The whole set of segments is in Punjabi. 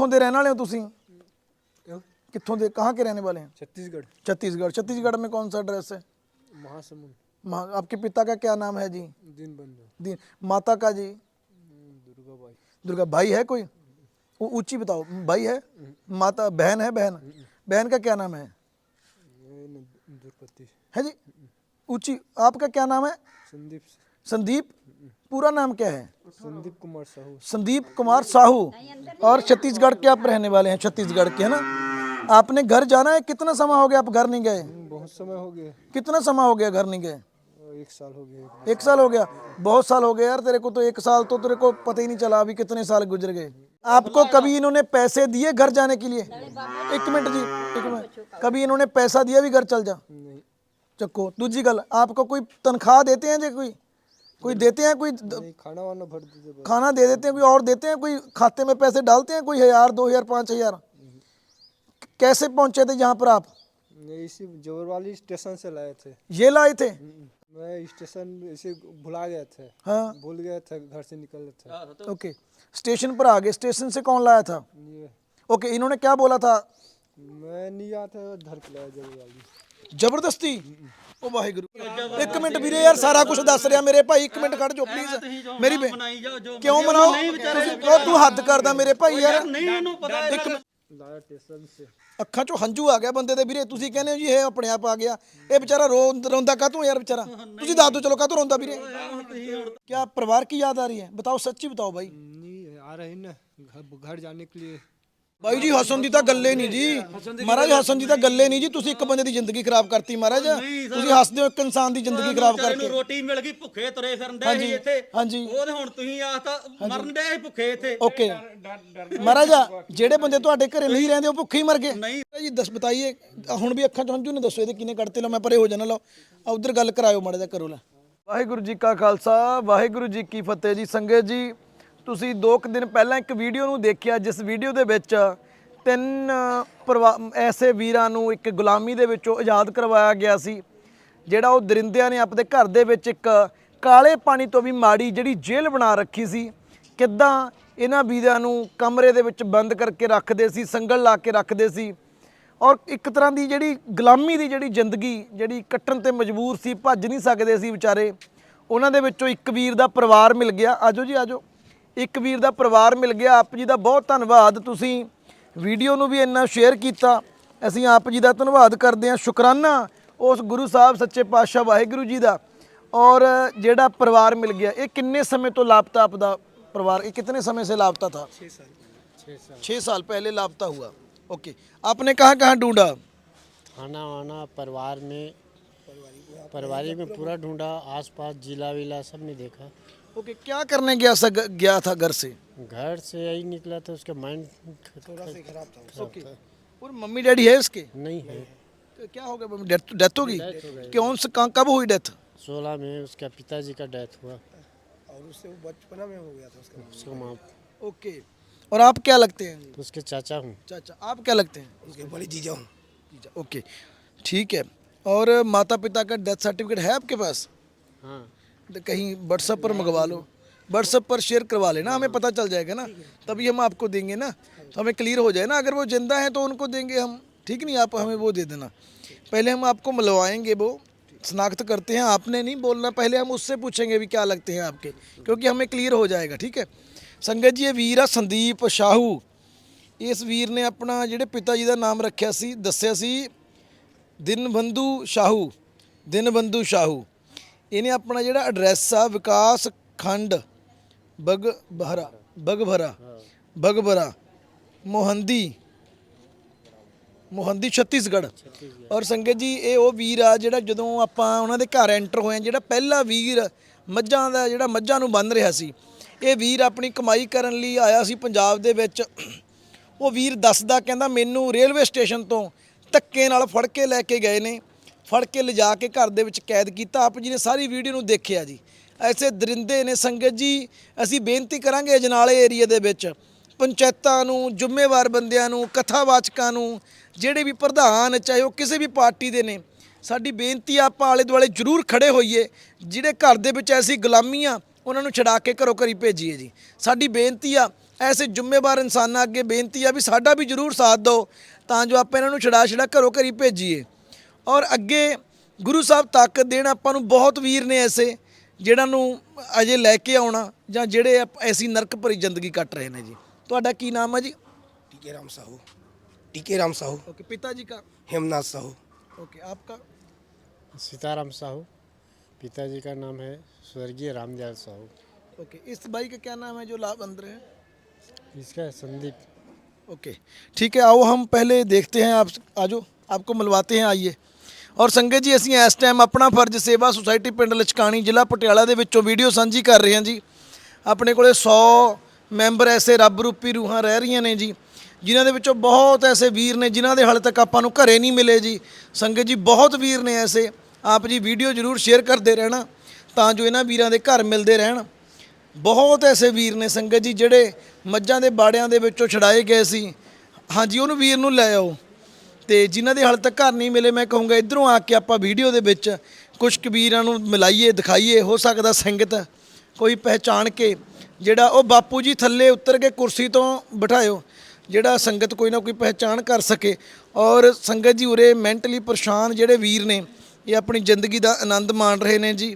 कितों के रहने वाले हो तुम कितों के कहाँ के रहने वाले हैं छत्तीसगढ़ छत्तीसगढ़ छत्तीसगढ़ में कौन सा एड्रेस है महासमुंद महा आपके पिता का क्या नाम है जी दीन बंधु दीन माता का जी दुर्गा भाई दुर्गा भाई है कोई ऊँची बताओ भाई है माता बहन है बहन बहन का क्या नाम है है जी ऊँची आपका क्या नाम है संदीप संदीप पूरा नाम क्या है? संदीप कुमार साहू। संदीप कुमार साहू। और छत्तीसगढ़ के आप रहने वाले हैं छत्तीसगढ़ के है ना? आपने घर जाना है? कितना समय हो गया आप घर नहीं गए? बहुत समय हो गया। कितना समय हो गया घर नहीं गए? एक साल हो गया। एक साल हो गया। बहुत साल हो गया यार तेरे को तो एक साल तो तेरे को पता ही नहीं चला अभी कितने साल गुजर गए। आपको कभी इन्होंने पैसे दिए घर जाने के लिए? एक मिनट जी एक मिनट। कभी इन्होंने पैसा दिया भी घर चल जा? चक्को दूजी गल आपको कोई तनख्वाह देते हैं जे कोई? कोई देते हैं कोई खाना वाना भर दीजिए खाना दे देते हैं कोई और देते हैं कोई खाते में पैसे डालते हैं कोई हज़ार दो हज़ार पाँच हज़ार? कैसे पहुँचे थे यहाँ पर आप? इसी जोरवाली स्टेशन से लाए थे। ये लाए थे? हम्म, मैं स्टेशन इसे भुला गए थे। हाँ। भूल गए थे घर से निकल थे। हाँ, तो तो- ओके स्टेशन पर आ गए। स्टेशन से कौन लाया था? ओके इन्होंने क्या बोला था? मैं नहीं आता घर पर लाया ज़बरदस्ती। हम्म। ਉਹ ਵਾਹਿਗੁਰੂ ਇੱਕ ਮਿੰਟ ਵੀਰੇ ਯਾਰ ਸਾਰਾ ਕੁਝ ਦੱਸ ਰਿਹਾ ਮੇਰੇ ਭਾਈ ਇੱਕ ਮਿੰਟ ਖੜ ਜਾਓ ਪਲੀਜ਼ ਮੇਰੀ ਬੇ- ਕਿਉਂ ਮਨਾਓ ਤੁਸੀਂ ਕਿਉਂ ਤੂੰ ਹੱਦ ਕਰਦਾ ਮੇਰੇ ਭਾਈ ਯਾਰ ਨਹੀਂ ਇਹਨੂੰ ਪਤਾ ਇੱਕ ਮਿੰਟ लाया स्टेशन से ਅੱਖਾਂ 'ਚੋਂ ਹੰਝੂ ਆ ਗਿਆ ਬੰਦੇ ਦੇ ਵੀਰੇ ਤੁਸੀਂ ਕਹਿੰਦੇ ਹੋ ਜੀ ਇਹ ਆਪਣੇ ਆਪ ਆ ਗਿਆ ਇਹ ਵਿਚਾਰਾ ਰੋ ਰੋਂਦਾ ਕਾਹਤੋਂ ਯਾਰ ਵਿਚਾਰਾ ਤੁਸੀਂ ਦੱਸ ਦਿਓ ਚਲੋ ਕਾਹਤੋਂ ਰੋਂਦਾ ਵੀਰੇ क्या परिवार की याद आ रही है बताओ सच्ची बताओ भाई नहीं आ रही ना घर घर जाने के लिए ਬਾਈ ਜੀ ਹਸਨ ਦੀ ਤਾਂ ਗੱਲੇ ਨਹੀਂ ਜੀ। ਮਹਾਰਾਜ ਹਸਨ ਦੀ ਤਾਂ ਗੱਲੇ ਨਹੀਂ ਜੀ। ਤੁਸੀਂ ਇੱਕ ਬੰਦੇ ਦੀ ਜ਼ਿੰਦਗੀ ਖਰਾਬ ਕਰਤੀ ਮਹਾਰਾਜ। ਤੁਸੀਂ ਹੱਸਦੇ ਹੋ ਇੱਕ ਇਨਸਾਨ ਦੀ ਜ਼ਿੰਦਗੀ ਖਰਾਬ ਕਰਕੇ। ਰੋਟੀ ਮਿਲ ਗਈ ਭੁੱਖੇ ਤੁਰੇ ਫਿਰਨ ਦੇ ਹਾਂਜੀ, ਸੀ ਇੱਥੇ। ਹਾਂਜੀ। ਉਹਦੇ ਹੁਣ ਤੁਸੀਂ ਆਖਤਾ ਮਰਨ ਦੇ ਭੁੱਖੇ ਇੱਥੇ। ਓਕੇ। ਮਹਾਰਾਜਾ ਜਿਹੜੇ ਬੰਦੇ ਤੁਹਾਡੇ ਘਰੇ ਨਹੀਂ ਰਹਿੰਦੇ ਉਹ ਭੁੱਖੇ ਹੀ ਮਰ ਗਏ। ਨਹੀਂ। ਜੀ ਦੱਸ ਬਤਾਈਏ ਹੁਣ ਵੀ ਅੱਖਾਂ ਚ ਹੰਝੂ ਨੇ ਦੱਸੋ ਇਹਦੇ ਕਿਨੇ ਕੱਢਤੇ ਲਓ ਮੈਂ ਪਰੇ ਹੋ ਜਾਣਾ ਲਓ। ਆ ਉਧਰ ਗੱਲ ਕਰਾਇਓ ਮਾੜਾ ਜਿਹਾ ਕਰੋ ਲੈ। ਵਾਹਿਗੁਰੂ ਜੀ ਕਾ ਖਾਲਸਾ ਵਾਹਿਗੁਰੂ ਜੀ ਕੀ ਫਤਿਹ ਜੀ। ਸੰਗਤ ਜੀ ਤੁਸੀਂ ਦੋ ਕੁ ਦਿਨ ਪਹਿਲਾਂ ਇੱਕ ਵੀਡੀਓ ਨੂੰ ਦੇਖਿਆ, ਜਿਸ ਵੀਡੀਓ ਦੇ ਵਿੱਚ ਤਿੰਨ ਪਰਿਵਾ- ਐਸੇ ਵੀਰਾਂ ਨੂੰ ਇੱਕ ਗੁਲਾਮੀ ਦੇ ਵਿੱਚੋਂ ਆਜ਼ਾਦ ਕਰਵਾਇਆ ਗਿਆ ਸੀ, ਜਿਹੜਾ ਉਹ ਦਰਿੰਦਿਆਂ ਨੇ ਆਪਣੇ ਘਰ ਦੇ ਵਿੱਚ ਇੱਕ ਕਾਲੇ ਪਾਣੀ ਤੋਂ ਵੀ ਮਾੜੀ ਜਿਹੜੀ ਜੇਲ੍ਹ ਬਣਾ ਰੱਖੀ ਸੀ, ਕਿੱਦਾਂ ਇਹਨਾਂ ਵੀਰਾਂ ਨੂੰ ਕਮਰੇ ਦੇ ਵਿੱਚ ਬੰਦ ਕਰਕੇ ਰੱਖਦੇ ਸੀ, ਸੰਗਲ ਲਾ ਕੇ ਰੱਖਦੇ ਸੀ ਔਰ ਇੱਕ ਤਰ੍ਹਾਂ ਦੀ ਜਿਹੜੀ ਗੁਲਾਮੀ ਦੀ ਜਿਹੜੀ ਜ਼ਿੰਦਗੀ, ਜਿਹੜੀ ਕੱਟਣ ਤੇ ਮਜਬੂਰ ਸੀ, ਭੱਜ ਨਹੀਂ ਸਕਦੇ ਸੀ ਵਿਚਾਰੇ, ਉਹਨਾਂ ਦੇ ਵਿੱਚੋਂ ਇੱਕ ਵੀਰ ਦਾ ਪਰਿਵਾਰ ਮਿਲ ਗਿਆ। ਆਜੋ ਜੀ, ਆਜੋ। ਇੱਕ ਵੀਰ ਦਾ ਪਰਿਵਾਰ ਮਿਲ ਗਿਆ ਆਪ ਜੀ ਦਾ ਬਹੁਤ ਧੰਨਵਾਦ ਤੁਸੀਂ ਵੀਡੀਓ ਨੂੰ ਵੀ ਇੰਨਾ ਸ਼ੇਅਰ ਕੀਤਾ ਅਸੀਂ ਆਪ ਜੀ ਦਾ ਧੰਨਵਾਦ ਕਰਦੇ ਹਾਂ ਸ਼ੁਕਰਾਨਾ ਉਸ ਗੁਰੂ ਸਾਹਿਬ ਸੱਚੇ ਪਾਤਸ਼ਾਹ ਵਾਹਿਗੁਰੂ ਜੀ ਦਾ ਔਰ ਜਿਹੜਾ ਪਰਿਵਾਰ ਮਿਲ ਗਿਆ ਇਹ ਕਿੰਨੇ ਸਮੇਂ ਤੋਂ ਲਾਪਤਾ ਆਪਦਾ परिवार ये कितने समय से लापता था छः साल छः साल छः साल पहले लापता हुआ ओके आपने कहाँ कहाँ ढूंढा खाना वाना परिवार में परिवारी में पूरा ढूंढा आसपास जिला विला सब नहीं देखा ओके क्या करने गया सा गया था घर से? घर से यही निकला था उसका माइंड थोड़ा सा खराब था। ओके और मम्मी डैडी है उसके नहीं है। तो क्या हो गया मम्मी डेथ डेथ होगी कौन से कहाँ कब हुई डेथ? सोलह में उसका पिताजी का डेथ हुआ। और उससे वो बचपना में हो गया था उसका उसका माँ ओके और आप क्या लगते हैं? तो उसके चाचा हूँ। चाचा आप क्या लगते हैं? उसके बड़ी जीजा हूँ। ओके ठीक है। और माता पिता का डेथ सर्टिफिकेट है आपके पास? हाँ। कहीं व्हाट्सएप पर मंगवा लो व्हाट्सएप पर शेयर करवा लेना हमें पता चल जाएगा ना तभी हम आपको देंगे ना तो हमें क्लियर हो जाए ना अगर वो जिंदा है तो उनको देंगे हम ठीक नहीं आप हमें वो दे देना पहले हम आपको मिलवाएंगे वो शनाख्त करते हैं आपने नहीं बोलना पहले हम उससे पूछेंगे भी क्या लगते हैं आपके क्योंकि हमें क्लियर हो जाएगा ठीक है ਸੰਗਤ ਜੀ ਇਹ ਵੀਰ ਆ ਸੰਦੀਪ ਸ਼ਾਹੂ ਇਸ ਵੀਰ ਨੇ ਆਪਣਾ ਜਿਹੜੇ ਪਿਤਾ ਜੀ ਦਾ ਨਾਮ ਰੱਖਿਆ ਸੀ ਦੱਸਿਆ ਸੀ ਦਿਨਬੰਧੂ ਸ਼ਾਹੂ ਦਿਨਬੰਧੂ ਸ਼ਾਹੂ ਇਹਨੇ ਆਪਣਾ ਜਿਹੜਾ ਐਡਰੈਸ ਆ ਵਿਕਾਸ ਖੰਡ ਬਗ ਬਹਰਾ ਬਗਭਰਾ ਬਗਭਰਾ ਮੋਹੰਦੀ ਮੋਹੰਦੀ ਛੱਤੀਸਗੜ੍ਹ। ਔਰ ਸੰਗਤ ਜੀ ਇਹ ਉਹ ਵੀਰ ਆ ਜਿਹੜਾ ਜਦੋਂ ਆਪਾਂ ਉਹਨਾਂ ਦੇ ਘਰ ਐਂਟਰ ਹੋਏ ਆ ਜਿਹੜਾ ਪਹਿਲਾ ਵੀਰ ਮੱਝਾਂ ਦਾ ਜਿਹੜਾ ਮੱਝਾਂ ਨੂੰ ਬੰਨ ਰਿਹਾ ਸੀ ਇਹ ਵੀਰ ਆਪਣੀ ਕਮਾਈ ਕਰਨ ਲਈ ਆਇਆ ਸੀ ਪੰਜਾਬ ਦੇ ਵਿੱਚ। ਉਹ ਵੀਰ ਦੱਸਦਾ ਕਹਿੰਦਾ ਮੈਨੂੰ ਰੇਲਵੇ ਸਟੇਸ਼ਨ ਤੋਂ ਧੱਕੇ ਨਾਲ ਫੜ ਕੇ ਲੈ ਕੇ ਗਏ ਨੇ। ਫੜ ਕੇ ਲਿਜਾ ਕੇ ਘਰ ਦੇ ਵਿੱਚ ਕੈਦ ਕੀਤਾ। ਆਪ ਜੀ ਨੇ ਸਾਰੀ ਵੀਡੀਓ ਨੂੰ ਦੇਖਿਆ ਜੀ। ਐਸੇ ਦਰਿੰਦੇ ਨੇ ਸੰਗਤ ਜੀ, ਅਸੀਂ ਬੇਨਤੀ ਕਰਾਂਗੇ ਅਜਨਾਲੇ ਏਰੀਆ ਦੇ ਵਿੱਚ, ਪੰਚਾਇਤਾਂ ਨੂੰ, ਜ਼ਿੰਮੇਵਾਰ ਬੰਦਿਆਂ ਨੂੰ, ਕਥਾਵਾਚਕਾਂ ਨੂੰ, ਜਿਹੜੇ ਵੀ ਪ੍ਰਧਾਨ, ਚਾਹੇ ਉਹ ਕਿਸੇ ਵੀ ਪਾਰਟੀ ਦੇ ਨੇ, ਸਾਡੀ ਬੇਨਤੀ ਆ, ਆਪਾਂ ਆਲੇ ਦੁਆਲੇ ਜ਼ਰੂਰ ਖੜੇ ਹੋਈਏ, ਜਿਹੜੇ ਘਰ ਦੇ ਵਿੱਚ ਐਸੀ ਗੁਲਾਮੀਆਂ, ਉਹਨਾਂ ਨੂੰ ਛਡਾ ਕੇ ਘਰੋਂ ਘਰੀ ਭੇਜੀਏ ਜੀ। ਸਾਡੀ ਬੇਨਤੀ ਆ, ਐਸੇ ਜ਼ਿੰਮੇਵਾਰ ਇਨਸਾਨਾਂ ਅੱਗੇ ਬੇਨਤੀ ਆ ਵੀ ਸਾਡਾ ਵੀ ਜ਼ਰੂਰ ਸਾਥ ਦਿਓ, ਤਾਂ ਜੋ ਆਪਾਂ ਇਹਨਾਂ ਨੂੰ ਛੜਾ ਛੜਾ ਘਰੋਂ ਘਰੀ ਭੇਜੀਏ। ਔਰ ਅੱਗੇ ਗੁਰੂ ਸਾਹਿਬ ਤਾਕਤ ਦੇਣ ਆਪਾਂ ਨੂੰ ਬਹੁਤ ਵੀਰ ਨੇ ਐਸੇ ਜਿਹੜਾ ਨੂੰ ਅਜੇ ਲੈ ਕੇ ਆਉਣਾ ਜਾਂ ਜਿਹੜੇ ਆਪ- ਐਸੀ ਨਰਕ ਭਰੀ ਜ਼ਿੰਦਗੀ ਕੱਟ ਰਹੇ ਨੇ ਜੀ ਤੁਹਾਡਾ ਕੀ ਨਾਮ ਹੈ ਜੀ टीके राम साहू टीके राम साहू ओके पिताजी का हेमनाथ साहू ओके आपका सीताराम साहू पिताजी का नाम है स्वर्गीय रामदयाल साहू ओके इस भाई का क्या नाम है जो लाभ अंदर है इसका है संदीप ओके ठीक है आओ हम पहले देखते हैं आप आजो आपको मिलवाते हैं आइए ਔਰ ਸੰਗਤ ਜੀ ਅਸੀਂ ਇਸ ਟਾਈਮ ਆਪਣਾ ਫਰਜ਼ ਸੇਵਾ ਸੁਸਾਇਟੀ ਪਿੰਡ ਲਚਕਾਣੀ ਜ਼ਿਲ੍ਹਾ ਪਟਿਆਲਾ ਦੇ ਵਿੱਚੋਂ ਵੀਡੀਓ ਸਾਂਝੀ ਕਰ ਰਹੇ ਹਾਂ ਜੀ ਆਪਣੇ ਕੋਲੇ 100 ਮੈਂਬਰ ਐਸੇ ਰੱਬ ਰੂਪੀ ਰੂਹਾਂ ਰਹਿ ਰਹੀਆਂ ਨੇ ਜੀ ਜਿਨ੍ਹਾਂ ਦੇ ਵਿੱਚੋਂ ਬਹੁਤ ਐਸੇ ਵੀਰ ਨੇ ਜਿਨ੍ਹਾਂ ਦੇ ਹਾਲੇ ਤੱਕ ਆਪਾਂ ਨੂੰ ਘਰੇ ਨਹੀਂ ਮਿਲੇ ਜੀ ਸੰਗਤ ਜੀ ਬਹੁਤ ਵੀਰ ਨੇ ਐਸੇ ਆਪ ਜੀ ਵੀਡੀਓ ਜ਼ਰੂਰ ਸ਼ੇਅਰ ਕਰਦੇ ਰਹਿਣਾ ਤਾਂ ਜੋ ਇਹਨਾਂ ਵੀਰਾਂ ਦੇ ਘਰ ਮਿਲਦੇ ਰਹਿਣ ਬਹੁਤ ਐਸੇ ਵੀਰ ਨੇ ਸੰਗਤ ਜੀ ਜਿਹੜੇ ਮੱਝਾਂ ਦੇ ਬਾੜਿਆਂ ਦੇ ਵਿੱਚੋਂ ਛੜਾਏ ਗਏ ਸੀ ਹਾਂਜੀ ਉਹਨੂੰ ਵੀਰ ਨੂੰ ਲੈ ਆਓ ਤੇ ਜਿਨ੍ਹਾਂ ਦੇ ਹਾਲੇ ਤੱਕ ਘਰ ਨਹੀਂ ਮਿਲੇ, ਮੈਂ ਕਹੂੰਗਾ ਇਧਰੋਂ ਆ ਕੇ ਆਪਾਂ ਵੀਡੀਓ ਦੇ ਵਿੱਚ ਕੁਝ ਕਬੀਰਾਂ ਨੂੰ ਮਿਲਾਈਏ, ਦਿਖਾਈਏ, ਹੋ ਸਕਦਾ ਸੰਗਤ ਕੋਈ ਪਹਿਚਾਣ ਕੇ ਜਿਹੜਾ ਉਹ ਬਾਪੂ ਜੀ ਥੱਲੇ ਉਤਰ ਕੇ ਕੁਰਸੀ ਤੋਂ ਬਿਠਾਇਓ, ਜਿਹੜਾ ਸੰਗਤ ਕੋਈ ਨਾ ਕੋਈ ਪਹਿਚਾਣ ਕਰ ਸਕੇ। ਔਰ ਸੰਗਤ ਜੀ ਉਰੇ ਮੈਂਟਲੀ ਪਰੇਸ਼ਾਨ ਜਿਹੜੇ ਵੀਰ ਨੇ, ਇਹ ਆਪਣੀ ਜ਼ਿੰਦਗੀ ਦਾ ਆਨੰਦ ਮਾਣ ਰਹੇ ਨੇ ਜੀ।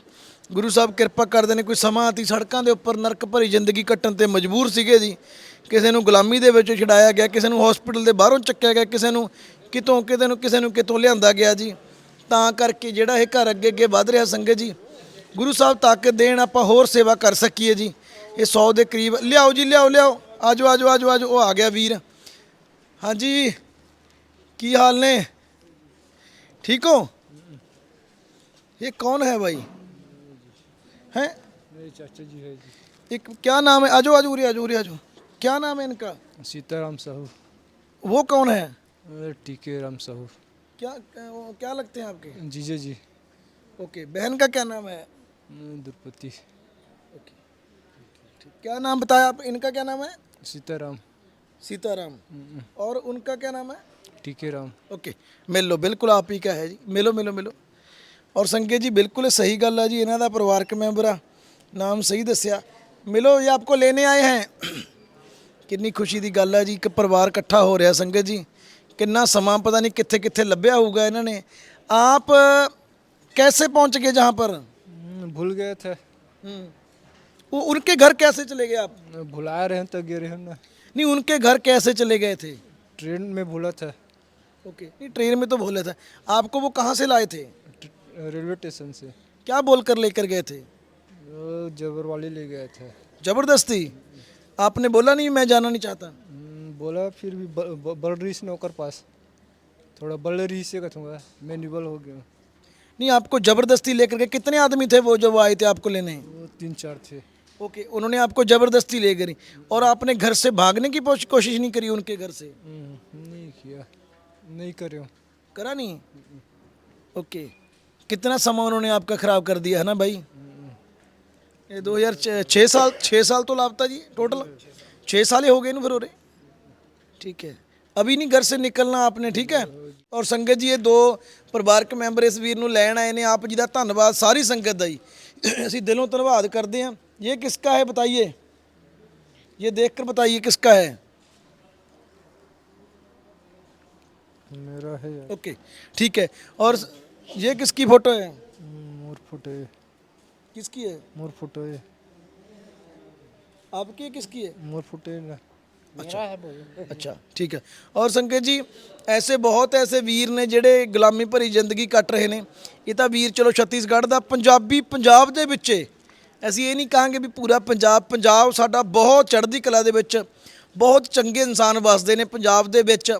ਗੁਰੂ ਸਾਹਿਬ ਕਿਰਪਾ ਕਰਦੇ ਨੇ, ਕੋਈ ਸਮਾਂ ਆਤੀ ਸੜਕਾਂ ਦੇ ਉੱਪਰ ਨਰਕ ਭਰੀ ਜ਼ਿੰਦਗੀ ਕੱਟਣ ਤੇ ਮਜਬੂਰ ਸੀਗੇ ਜੀ। ਕਿਸੇ ਨੂੰ ਗੁਲਾਮੀ ਦੇ ਵਿੱਚ ਛਡਾਇਆ ਗਿਆ, ਕਿਸੇ ਨੂੰ ਹਸਪੀਟਲ ਦੇ ਬਾਹਰੋਂ ਚੱਕਿਆ ਗਿਆ, ਕਿਸੇ ਨੂੰ ਕਿਤੋਂ ਕਿਤੇ ਨੂੰ ਕਿਸੇ ਨੂੰ ਕਿਤੋਂ ਲਿਆਂਦਾ ਗਿਆ ਜੀ ਤਾਂ ਕਰਕੇ ਜਿਹੜਾ ਇਹ ਘਰ ਅੱਗੇ ਅੱਗੇ ਵਧ ਰਿਹਾ ਸੰਗਤ ਜੀ ਗੁਰੂ ਸਾਹਿਬ ਤਾਕਤ ਦੇਣ ਆਪਾਂ ਹੋਰ ਸੇਵਾ ਕਰ ਸਕੀਏ ਜੀ ਇਹ 100 ਦੇ ਕਰੀਬ ਲਿਆਓ ਜੀ ਲਿਆਓ ਲਿਆਓ ਆਜੋ ਆਜੋ ਆਜੋ ਆਜੋ ਉਹ ਆ ਗਿਆ ਵੀਰ ਹਾਂਜੀ ਕੀ ਹਾਲ ਨੇ ਠੀਕ ਹੋ ये कौन है भाई हैं मेरे चाचा जी है जी एक क्या नाम है आजो आजो उरे आजो उरे आजो क्या नाम है इनका सीताराम साहू वो कौन है टीके राम साहू क्या वो क्या लगते हैं आपके जीजे जी ओके बहन का क्या नाम है द्रौपदी क्या नाम बताया आप इनका क्या नाम है सीताराम सीताराम और उनका क्या नाम है टीके राम ਓਕੇ ਮਿਲ ਲਓ ਬਿਲਕੁਲ ਆਪ ਹੀ ਕਾ ਹੈ ਜੀ ਮਿਲੋ ਮਿਲੋ ਮਿਲੋ ਔਰ ਸੰਗੇ ਜੀ ਬਿਲਕੁਲ ਇਹ ਸਹੀ ਗੱਲ ਆ ਜੀ ਇਹਨਾਂ ਦਾ ਪਰਿਵਾਰਕ ਮੈਂਬਰ ਆ ਨਾਮ ਸਹੀ ਦੱਸਿਆ ਮਿਲੋ ਇਹ ਆਪਕੋ ਲੈਣੇ ਆਏ ਹੈ ਕਿੰਨੀ ਖੁਸ਼ੀ ਦੀ ਗੱਲ ਆ ਜੀ ਇੱਕ ਪਰਿਵਾਰ ਇਕੱਠਾ ਹੋ ਰਿਹਾ ਸੰਗਤ ਜੀ कि समा पता नहीं कितने कितने लभ्या होगा इन्होंने आप कैसे पहुँच गए जहाँ पर भूल गए थे वो उनके घर कैसे चले गए आप भुला रहे हैं तो गिर रहे नहीं उनके घर कैसे चले गए थे ट्रेन में भूला था ओके नहीं ट्रेन में तो भूले था आपको वो कहाँ से लाए थे रेलवे स्टेशन से क्या बोल कर लेकर गए थे जबर वाले ले गए थे ज़बरदस्ती आपने बोला नहीं मैं जाना नहीं चाहता बोला फिर भी ब- ब- बल रही से नौकर पास। थोड़ा बल से कहूँगा मैं निबल हो गया नहीं आपको ज़बरदस्ती लेकर के कितने आदमी थे वो जो वो आए थे आपको लेने? वो तीन चार थे। ओके उन्होंने आपको ज़बरदस्ती ले करी और आपने घर से भागने की कोशिश नहीं करी उनके घर से? हम्म, नहीं किया। नहीं करे करा नहीं? ओके कितना समय उन्होंने आपका खराब कर दिया है ना भाई? ये दो हज़ार छः साल छः साल तो लापता जी टोटल? छः साल ही हो गए ना फिर हो रहे ठीक है अभी नहीं घर से निकलना आपने ठीक है ਔਰ ਸੰਗਤ ਜੀ ਇਹ ਦੋ ਪਰਿਵਾਰਕ ਮੈਂਬਰ ਇਸ ਵੀਰ ਨੂੰ ਲੈਣ ਆਏ ਨੇ ਆਪ ਜੀ ਦਾ ਧੰਨਵਾਦ ਸਾਰੀ ਸੰਗਤ ਦਾ ਜੀ ਅਸੀਂ ਦਿਲੋਂ ਧੰਨਵਾਦ ਕਰਦੇ ਹਾਂ ਇਹ ਕਿਸਕਾ ਹੈ ਬਤਾਈਏ ये देखकर बताइए किसका है मेरा है यार ओके ठीक है और ये किसकी फोटो है हम्म, मोर फुटे किसकी है मोर फुटे आपकी है किसकी है मोर फुटे ना ਅੱਛਾ। ਠੀਕ ਹੈ। ਔਰ ਸੰਗਤ ਜੀ ਐਸੇ ਬਹੁਤ ਐਸੇ ਵੀਰ ਨੇ ਜਿਹੜੇ ਗੁਲਾਮੀ ਭਰੀ ਜ਼ਿੰਦਗੀ ਕੱਟ ਰਹੇ ਨੇ। ਇਹ ਤਾਂ ਵੀਰ ਚਲੋ ਛੱਤੀਸਗੜ੍ਹ ਦਾ ਪੰਜਾਬੀ ਪੰਜਾਬ ਦੇ ਵਿੱਚ। ਏ। ਅਸੀਂ ਇਹ ਨਹੀਂ ਕਹਾਂਗੇ ਵੀ ਪੂਰਾ ਪੰਜਾਬ ਪੰਜਾਬ ਸਾਡਾ ਬਹੁਤ ਚੜ੍ਹਦੀ ਕਲਾ ਦੇ ਵਿੱਚ ਬਹੁਤ ਚੰਗੇ ਇਨਸਾਨ ਵਸਦੇ ਨੇ ਪੰਜਾਬ ਦੇ ਵਿੱਚ।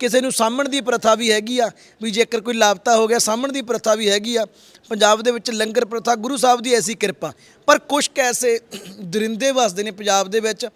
ਕਿਸੇ ਨੂੰ ਸਾਂਭਣ ਦੀ ਪ੍ਰਥਾ ਵੀ ਹੈਗੀ ਆ ਵੀ ਜੇਕਰ ਕੋਈ ਲਾਪਤਾ ਹੋ ਗਿਆ ਸਾਂਭਣ ਦੀ ਪ੍ਰਥਾ ਵੀ ਹੈਗੀ ਆ। ਪੰਜਾਬ ਦੇ ਵਿੱਚ ਲੰਗਰ ਪ੍ਰਥਾ ਗੁਰੂ ਸਾਹਿਬ ਦੀ ਐਸੀ ਕਿਰਪਾ। ਪਰ ਕੁਝ ਐਸੇ ਦਰਿੰਦੇ ਵਸਦੇ ਨੇ ਪੰਜਾਬ ਦੇ ਵਿੱਚ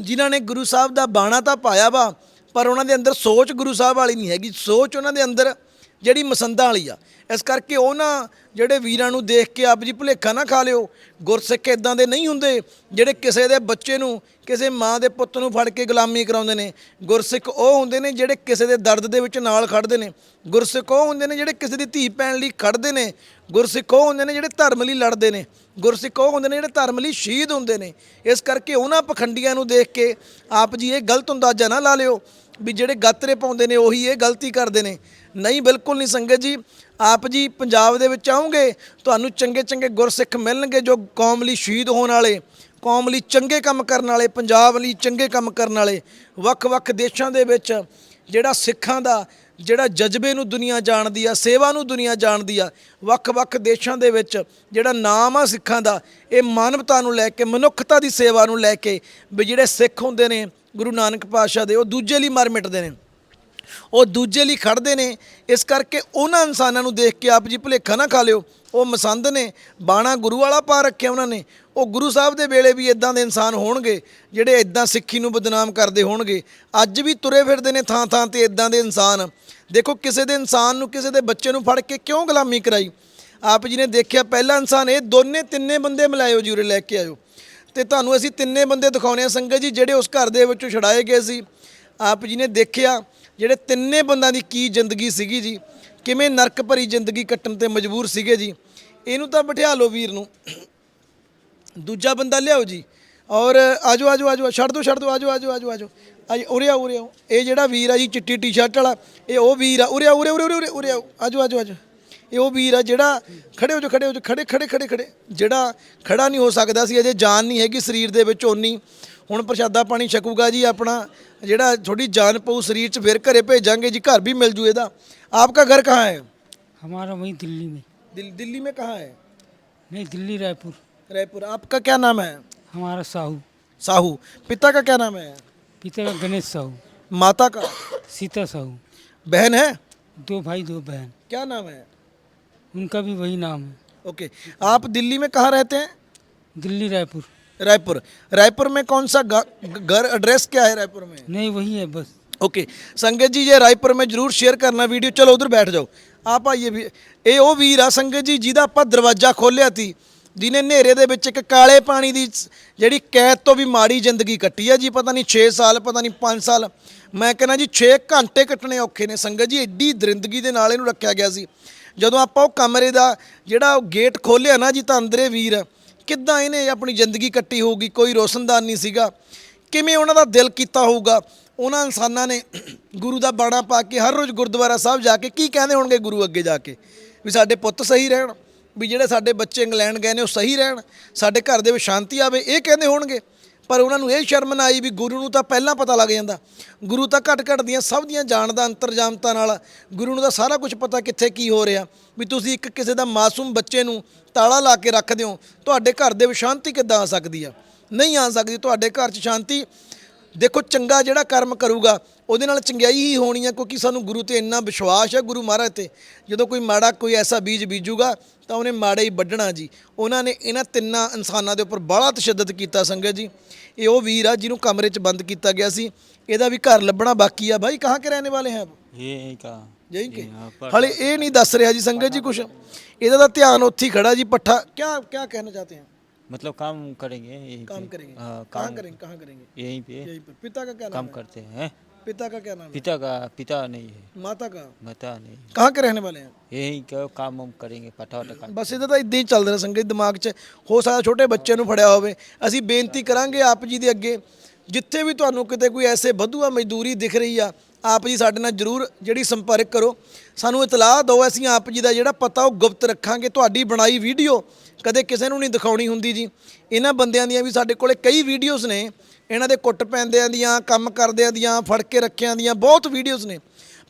ਜਿਨ੍ਹਾਂ ਨੇ ਗੁਰੂ ਸਾਹਿਬ ਦਾ ਬਾਣਾ ਤਾਂ ਪਾਇਆ ਵਾ, ਪਰ ਉਹਨਾਂ ਦੇ ਅੰਦਰ ਸੋਚ ਗੁਰੂ ਸਾਹਿਬ ਵਾਲੀ ਨਹੀਂ ਹੈਗੀ। ਸੋਚ ਉਹਨਾਂ ਦੇ ਅੰਦਰ ਜਿਹੜੀ ਮਸੰਦਾਂ ਵਾਲੀ ਆ। ਇਸ ਕਰਕੇ ਉਹਨਾਂ ਜਿਹੜੇ ਵੀਰਾਂ ਨੂੰ ਦੇਖ ਕੇ ਆਪ ਜੀ ਭੁਲੇਖਾ ਨਾ ਖਾ ਲਿਓ। ਗੁਰਸਿੱਖ ਇਦਾਂ ਦੇ ਨਹੀਂ ਹੁੰਦੇ ਜਿਹੜੇ ਕਿਸੇ ਦੇ ਬੱਚੇ ਨੂੰ, ਕਿਸੇ ਮਾਂ ਦੇ ਪੁੱਤ ਨੂੰ ਫੜ ਕੇ ਗੁਲਾਮੀ ਕਰਾਉਂਦੇ ਨੇ। ਗੁਰਸਿੱਖ ਉਹ ਹੁੰਦੇ ਨੇ ਜਿਹੜੇ ਕਿਸੇ ਦੇ ਦਰਦ ਦੇ ਵਿੱਚ ਨਾਲ ਖੜਦੇ ਨੇ। ਗੁਰਸਿੱਖ ਉਹ ਹੁੰਦੇ ਨੇ ਜਿਹੜੇ ਕਿਸੇ ਦੀ ਧੀ ਪੈਣ ਲਈ ਖੜਦੇ ਨੇ। ਗੁਰਸਿੱਖ ਉਹ ਹੁੰਦੇ ਨੇ ਜਿਹੜੇ ਧਰਮ ਲਈ ਲੜਦੇ ਨੇ। ਗੁਰਸਿੱਖ ਉਹ ਹੁੰਦੇ ਨੇ ਜਿਹੜੇ ਧਰਮ ਲਈ ਸ਼ਹੀਦ ਹੁੰਦੇ ਨੇ। ਇਸ ਕਰਕੇ ਉਹਨਾਂ ਪਖੰਡੀਆਂ ਨੂੰ ਦੇਖ ਕੇ ਆਪ ਜੀ ਇਹ ਗਲਤ ਅੰਦਾਜ਼ਾ ਨਾ ਲਾ ਲਿਓ ਵੀ ਜਿਹੜੇ ਗਾਤਰੇ ਪਾਉਂਦੇ ਨੇ ਉਹੀ ਇਹ ਗਲਤੀ ਕਰਦੇ ਨੇ। ਨਹੀਂ, ਬਿਲਕੁਲ ਨਹੀਂ ਸੰਗਤ ਜੀ। ਆਪ ਜੀ ਪੰਜਾਬ ਦੇ ਵਿੱਚ ਆਉਂਗੇ ਤੁਹਾਨੂੰ ਚੰਗੇ ਚੰਗੇ ਗੁਰਸਿੱਖ ਮਿਲਣਗੇ ਜੋ ਕੌਮ ਲਈ ਸ਼ਹੀਦ ਹੋਣ ਵਾਲੇ, ਕੌਮ ਲਈ ਚੰਗੇ ਕੰਮ ਕਰਨ ਵਾਲੇ, ਪੰਜਾਬ ਲਈ ਚੰਗੇ ਕੰਮ ਕਰਨ ਵਾਲੇ, ਵੱਖ-ਵੱਖ ਦੇਸ਼ਾਂ ਦੇ ਵਿੱਚ ਜਿਹੜਾ ਸਿੱਖਾਂ ਦਾ, ਜਿਹੜਾ ਜਜ਼ਬੇ ਨੂੰ ਦੁਨੀਆ ਜਾਣਦੀ ਆ, ਸੇਵਾ ਨੂੰ ਦੁਨੀਆ ਜਾਣਦੀ ਆ, ਵੱਖ-ਵੱਖ ਦੇਸ਼ਾਂ ਦੇ ਵਿੱਚ ਜਿਹੜਾ ਨਾਮ ਆ ਸਿੱਖਾਂ ਦਾ, ਇਹ ਮਾਨਵਤਾ ਨੂੰ ਲੈ ਕੇ, ਮਨੁੱਖਤਾ ਦੀ ਸੇਵਾ ਨੂੰ ਲੈ ਕੇ ਵੀ ਜਿਹੜੇ ਸਿੱਖ ਹੁੰਦੇ ਨੇ, ਗੁਰੂ ਨਾਨਕ ਪਾਤਸ਼ਾਹ ਦੇ, ਉਹ ਦੂਜੇ ਲਈ ਮਰ ਮਿਟਦੇ ਨੇ। ਉਹ ਦੂਜੇ ਲਈ ਖੜਦੇ ਨੇ। ਇਸ ਕਰਕੇ ਉਹਨਾਂ ਇਨਸਾਨਾਂ ਨੂੰ ਦੇਖ ਕੇ ਆਪ ਜੀ ਭੁਲੇਖਾ ਨਾ ਖਾ ਲਿਓ। ਉਹ ਮਸੰਦ ਨੇ, ਬਾਣਾ ਗੁਰੂ ਵਾਲਾ ਪਾ ਰੱਖਿਆ ਉਹਨਾਂ ਨੇ। ਉਹ ਗੁਰੂ ਸਾਹਿਬ ਦੇ ਵੇਲੇ ਵੀ ਇਦਾਂ ਦੇ ਇਨਸਾਨ ਹੋਣਗੇ, ਜਿਹੜੇ ਇਦਾਂ ਸਿੱਖੀ ਨੂੰ ਬਦਨਾਮ ਕਰਦੇ ਹੋਣਗੇ। ਅੱਜ ਵੀ ਤੁਰੇ ਫਿਰਦੇ ਨੇ ਥਾਂ ਥਾਂ ਤੇ ਇਦਾਂ ਦੇ ਇਨਸਾਨ। ਦੇਖੋ, ਕਿਸੇ ਦੇ ਇਨਸਾਨ ਨੂੰ, ਕਿਸੇ ਦੇ ਬੱਚੇ ਨੂੰ ਫੜ ਕੇ ਕਿਉਂ ਗੁਲਾਮੀ ਕਰਾਈ? ਆਪ ਜੀ ਨੇ ਦੇਖਿਆ, ਪਹਿਲਾ ਇਨਸਾਨ ਇਹ, ਦੋਨੇ ਤਿੰਨੇ ਬੰਦੇ ਮਿਲਾਇਓ ਜੀ ਉਰੇ ਲੈ ਕੇ ਆਇਓ। ਤੇ ਤੁਹਾਨੂੰ ਅਸੀਂ ਤਿੰਨੇ ਬੰਦੇ ਦਿਖਾਉਣੇ ਆ। ਸੰਗਤ ਜੀ, ਜਿਹੜੇ ਉਸ ਘਰ ਦੇ ਵਿੱਚੋਂ ਛੜਾਏ ਗਏ ਸੀ, ਆਪ ਜੀ ਨੇ ਦੇਖਿਆ। ਜਿਹੜੇ ਤਿੰਨੇ ਬੰਦਾਂ ਦੀ ਕੀ ਜ਼ਿੰਦਗੀ ਸੀਗੀ ਜੀ, ਕਿਵੇਂ ਨਰਕ ਭਰੀ ਜ਼ਿੰਦਗੀ ਕੱਟਣ ਤੇ ਮਜਬੂਰ ਸੀਗੇ ਜੀ, ਇਹਨੂੰ ਤਾਂ ਬਿਠਾ ਲਓ ਵੀਰ ਨੂੰ। ਦੂਜਾ ਬੰਦਾ ਲਿਆਓ ਜੀ, ਔਰ ਆਜੋ ਆਜੋ ਆਜੋ, ਛੱਡ ਦਿਓ ਛੱਡ ਦਿਓ ਆਜੋ ਆਜੋ ਆਜੋ ਆਜੋ। ਆਜ ਉਰੇ ਆਓ ਉਰੇ ਆਓ। ਇਹ ਜਿਹੜਾ ਵੀਰ ਆ ਜੀ, ਚਿੱਟੀ ਟੀ-ਸ਼ਰਟ ਵਾਲਾ, ਇਹ ਉਹ ਵੀਰ ਆ। ਉਰੇ ਆਓ, ਉਰੇ ਉਰੇ ਉਰੇ ਉਰੇ ਉਰੇ ਆਓ। ਆਜੋ ਆਜੋ ਆਜੋ। ਇਹ ਉਹ ਵੀਰ ਆ ਜਿਹੜਾ ਖੜੇ ਹੋ ਜਾ ਖੜੇ ਹੋ ਜਾ ਖੜੇ ਖੜੇ ਖੜੇ ਖੜੇ। ਜਿਹੜਾ ਖੜਾ ਨਹੀਂ ਹੋ ਸਕਦਾ ਸੀ, ਅਜੇ ਜਾਨ ਨਹੀਂ ਹੈਗੀ ਸਰੀਰ ਦੇ ਵਿੱਚ ਓਨੀ। ਹੁਣ ਪ੍ਰਸ਼ਾਦਾ ਪਾਣੀ ਛਕੂਗਾ ਜੀ ਆਪਣਾ। ਜਿਹੜਾ ਥੋੜੀ ਜਾਨ ਪਊ ਸਰੀਰ 'ਚ ਫਿਰ ਘਰੇ ਭੇਜਾਂਗੇ ਜੀ ਘਰ ਵੀ ਮਿਲ ਜੂ ਇਹਦਾ ਆਪਕਾ ਘਰ ਕਹਾਂ ਹੈ हमारा वहीं दिल्ली में दिल, दिल्ली में कहाँ है नहीं दिल्ली रायपुर रायपुर आपका क्या नाम है हमारा साहू साहू पिता का क्या नाम है पिता का गणेश साहू माता का सीता साहू बहन है दो भाई दो बहन क्या नाम है उनका भी वही नाम है ओके आप दिल्ली में कहाँ रहते हैं दिल्ली रायपुर रायपुर रायपुर में कौन सा गा- घर एड्रेस क्या है रायपुर में नहीं वही है बस ਓਕੇ ਸੰਗਤ ਜੀ ਜੇ ਰਾਏਪੁਰ ਮੈਂ ਜਰੂਰ ਸ਼ੇਅਰ ਕਰਨਾ ਵੀਡੀਓ ਚਲੋ ਉਧਰ ਬੈਠ ਜਾਓ ਆਪ ਆਈਏ ਵੀ ਇਹ ਉਹ ਵੀਰ ਆ ਸੰਗਤ ਜੀ ਜਿਹਦਾ ਆਪਾਂ ਦਰਵਾਜ਼ਾ ਖੋਲਿਆ ਸੀ ਜਿਹਨੇ ਹਨੇਰੇ ਦੇ ਵਿੱਚ ਇੱਕ ਕਾਲੇ ਪਾਣੀ ਦੀ ਸ- ਜਿਹੜੀ ਕੈਦ ਤੋਂ ਵੀ ਮਾੜੀ ਜ਼ਿੰਦਗੀ ਕੱਟੀ ਆ ਜੀ ਪਤਾ ਨਹੀਂ 6 ਸਾਲ ਪਤਾ ਨਹੀਂ 5 ਸਾਲ ਮੈਂ ਕਹਿੰਦਾ ਜੀ 6 ਘੰਟੇ ਕੱਟਣੇ ਔਖੇ ਨੇ ਸੰਗਤ ਜੀ ਐਡੀ ਦਰਿੰਦਗੀ ਦੇ ਨਾਲ ਇਹਨੂੰ ਰੱਖਿਆ ਗਿਆ ਸੀ ਜਦੋਂ ਆਪਾਂ ਉਹ ਕਮਰੇ ਦਾ ਜਿਹੜਾ ਉਹ ਗੇਟ ਖੋਲਿਆ ਨਾ ਜੀ ਤਾਂ ਅੰਦਰੇ ਵੀਰ ਕਿੱਦਾਂ ਇਹਨੇ ਆਪਣੀ ਜ਼ਿੰਦਗੀ ਕੱਟੀ ਹੋਊਗੀ? ਕੋਈ ਰੋਸ਼ਨਦਾਨ ਨਹੀਂ ਸੀਗਾ। ਕਿਵੇਂ ਉਹਨਾਂ ਦਾ ਦਿਲ ਕੀਤਾ ਹੋਊਗਾ? ਉਹਨਾਂ ਇਨਸਾਨਾਂ ਨੇ ਗੁਰੂ ਦਾ ਬਾਣਾ ਪਾ ਕੇ ਹਰ ਰੋਜ਼ ਗੁਰਦੁਆਰਾ ਸਾਹਿਬ ਜਾ ਕੇ ਕੀ ਕਹਿੰਦੇ ਹੋਣਗੇ ਗੁਰੂ ਅੱਗੇ ਜਾ ਕੇ? ਵੀ ਸਾਡੇ ਪੁੱਤ ਸਹੀ ਰਹਿਣ, ਵੀ ਜਿਹੜੇ ਸਾਡੇ ਬੱਚੇ ਇੰਗਲੈਂਡ ਗਏ ਨੇ ਉਹ ਸਹੀ ਰਹਿਣ, ਸਾਡੇ ਘਰ ਦੇ ਵਿੱਚ ਸ਼ਾਂਤੀ ਆਵੇ, ਇਹ ਕਹਿੰਦੇ ਹੋਣਗੇ। ਪਰ ਉਹਨਾਂ ਨੂੰ ਇਹ ਸ਼ਰਮ ਨਾ ਆਈ ਵੀ ਗੁਰੂ ਨੂੰ ਤਾਂ ਪਹਿਲਾਂ ਪਤਾ ਲੱਗ ਜਾਂਦਾ। ਗੁਰੂ ਤਾਂ ਘਟ ਘਟ ਦੀਆਂ ਸਭ ਦੀਆਂ ਜਾਣ ਜਾਣਦਾ ਅੰਤਰਜਾਮਤਾ ਨਾਲ। ਗੁਰੂ ਨੂੰ ਤਾਂ ਸਾਰਾ ਕੁਝ ਪਤਾ ਕਿੱਥੇ ਕੀ ਹੋ ਰਿਹਾ। ਵੀ ਤੁਸੀਂ ਇੱਕ ਕਿਸੇ ਦਾ ਮਾਸੂਮ ਬੱਚੇ ਨੂੰ ਤਾਲਾ ਲਾ ਕੇ ਰੱਖਦੇ ਹੋ, ਤੁਹਾਡੇ ਘਰ ਦੇ ਵਿੱਚ ਸ਼ਾਂਤੀ ਕਿੱਦਾਂ ਆ ਸਕਦੀ ਆ? ਨਹੀਂ ਆ ਸਕਦੀ, ਤੁਹਾਡੇ ਘਰ 'ਚ ਸ਼ਾਂਤੀ ਦੇਖੋ ਚੰਗਾ ਜਿਹੜਾ ਕਰਮ ਕਰੂਗਾ ਉਹਦੇ ਨਾਲ ਚੰਗਿਆਈ ਹੀ ਹੋਣੀ ਹੈ ਕਿਉਂਕਿ ਸਾਨੂੰ ਗੁਰੂ ਤੇ ਇੰਨਾ ਵਿਸ਼ਵਾਸ ਹੈ ਗੁਰੂ ਮਹਾਰਾਜ ਤੇ। ਜਦੋਂ ਕੋਈ ਮਾੜਾ ਕੋਈ ਐਸਾ ਬੀਜ ਬੀਜੂਗਾ ਤਾਂ ਉਹਨੇ ਮਾੜਾ ਹੀ ਵੱਢਣਾ ਜੀ। ਉਹਨਾਂ ਨੇ ਇਹਨਾਂ ਤਿੰਨਾਂ ਇਨਸਾਨਾਂ ਦੇ ਉੱਪਰ ਬੜਾ ਤਸ਼ੱਦਦ ਕੀਤਾ ਸੰਗਤ ਜੀ। ਇਹ ਉਹ ਵੀਰ ਆ ਜਿਹਨੂੰ ਕਮਰੇ 'ਚ ਬੰਦ ਕੀਤਾ ਗਿਆ ਸੀ। ਇਹਦਾ ਵੀ ਘਰ ਲੱਭਣਾ ਬਾਕੀ ਆ। ਭਾਈ ਕਹਾਂ ਕੇ ਰਹਿਣੇ ਵਾਲੇ ਹੈ ਇਹ ਕਿ। ਹਲੇ ਇਹ ਨਹੀਂ ਦੱਸ ਰਿਹਾ ਜੀ ਸੰਗਤ ਜੀ ਕੁਛ। ਇਹਦਾ ਤਾਂ ਧਿਆਨ ਉੱਥੇ ਹੀ ਖੜਾ ਜੀ ਪੱਠਾ। ਕਿਆ ਕਿਆ ਕਹਿਣਾ ਚਾਹਤੇ ਹੈ मतलब काम करेंगे यहीं काम पे। करेंगे हाँ, कहाँ काम करेंगे कहाँ करेंगे यहीं पे यहीं पर पिता का क्या नाम काम है करते हैं पिता का क्या नाम है पिता का पिता नहीं है माता का बता नहीं कहाँ के रहने वाले हैं यही का काम हम करेंगे पटा वटा का ਬਸ ਇਹਦਾ ਤਾਂ ਇਦਾਂ ਹੀ ਚੱਲਦਾ ਰਿਹਾ ਸੰਗਤ ਦਿਮਾਗ 'ਚ ਹੋ ਸਕਦਾ ਛੋਟੇ ਬੱਚੇ ਨੂੰ ਫੜਿਆ ਹੋਵੇ ਅਸੀਂ ਬੇਨਤੀ ਕਰਾਂਗੇ ਆਪ ਜੀ ਦੇ ਅੱਗੇ ਜਿੱਥੇ ਵੀ ਤੁਹਾਨੂੰ ਕਿਤੇ ਕੋਈ ਐਸੇ ਵਧੂਆ ਮਜ਼ਦੂਰੀ ਦਿਖ ਰਹੀ ਆ ਆਪ ਜੀ ਸਾਡੇ ਨਾਲ ਜਰੂਰ ਜਿਹੜੀ ਸੰਪਰਕ ਕਰੋ। ਸਾਨੂੰ ਇਤਲਾਹ ਦਿਓ, ਅਸੀਂ ਆਪ ਜੀ ਦਾ ਜਿਹੜਾ ਪਤਾ ਉਹ ਗੁਪਤ ਰੱਖਾਂਗੇ। ਤੁਹਾਡੀ ਬਣਾਈ ਵੀਡੀਓ ਕਦੇ ਕਿਸੇ ਨੂੰ ਨਹੀਂ ਦਿਖਾਉਣੀ ਹੁੰਦੀ ਜੀ। ਇਹਨਾਂ ਬੰਦਿਆਂ ਦੀਆਂ ਵੀ ਸਾਡੇ ਕੋਲੇ ਕਈ ਵੀਡੀਓਜ਼ ਨੇ। ਇਹਨਾਂ ਦੇ ਕੁੱਟ ਪੈਂਦਿਆਂ ਦੀਆਂ, ਕੰਮ ਕਰਦਿਆਂ ਦੀਆਂ, ਫੜ ਕੇ ਰੱਖਿਆਂ ਦੀਆਂ ਬਹੁਤ ਵੀਡੀਓਜ਼ ਨੇ।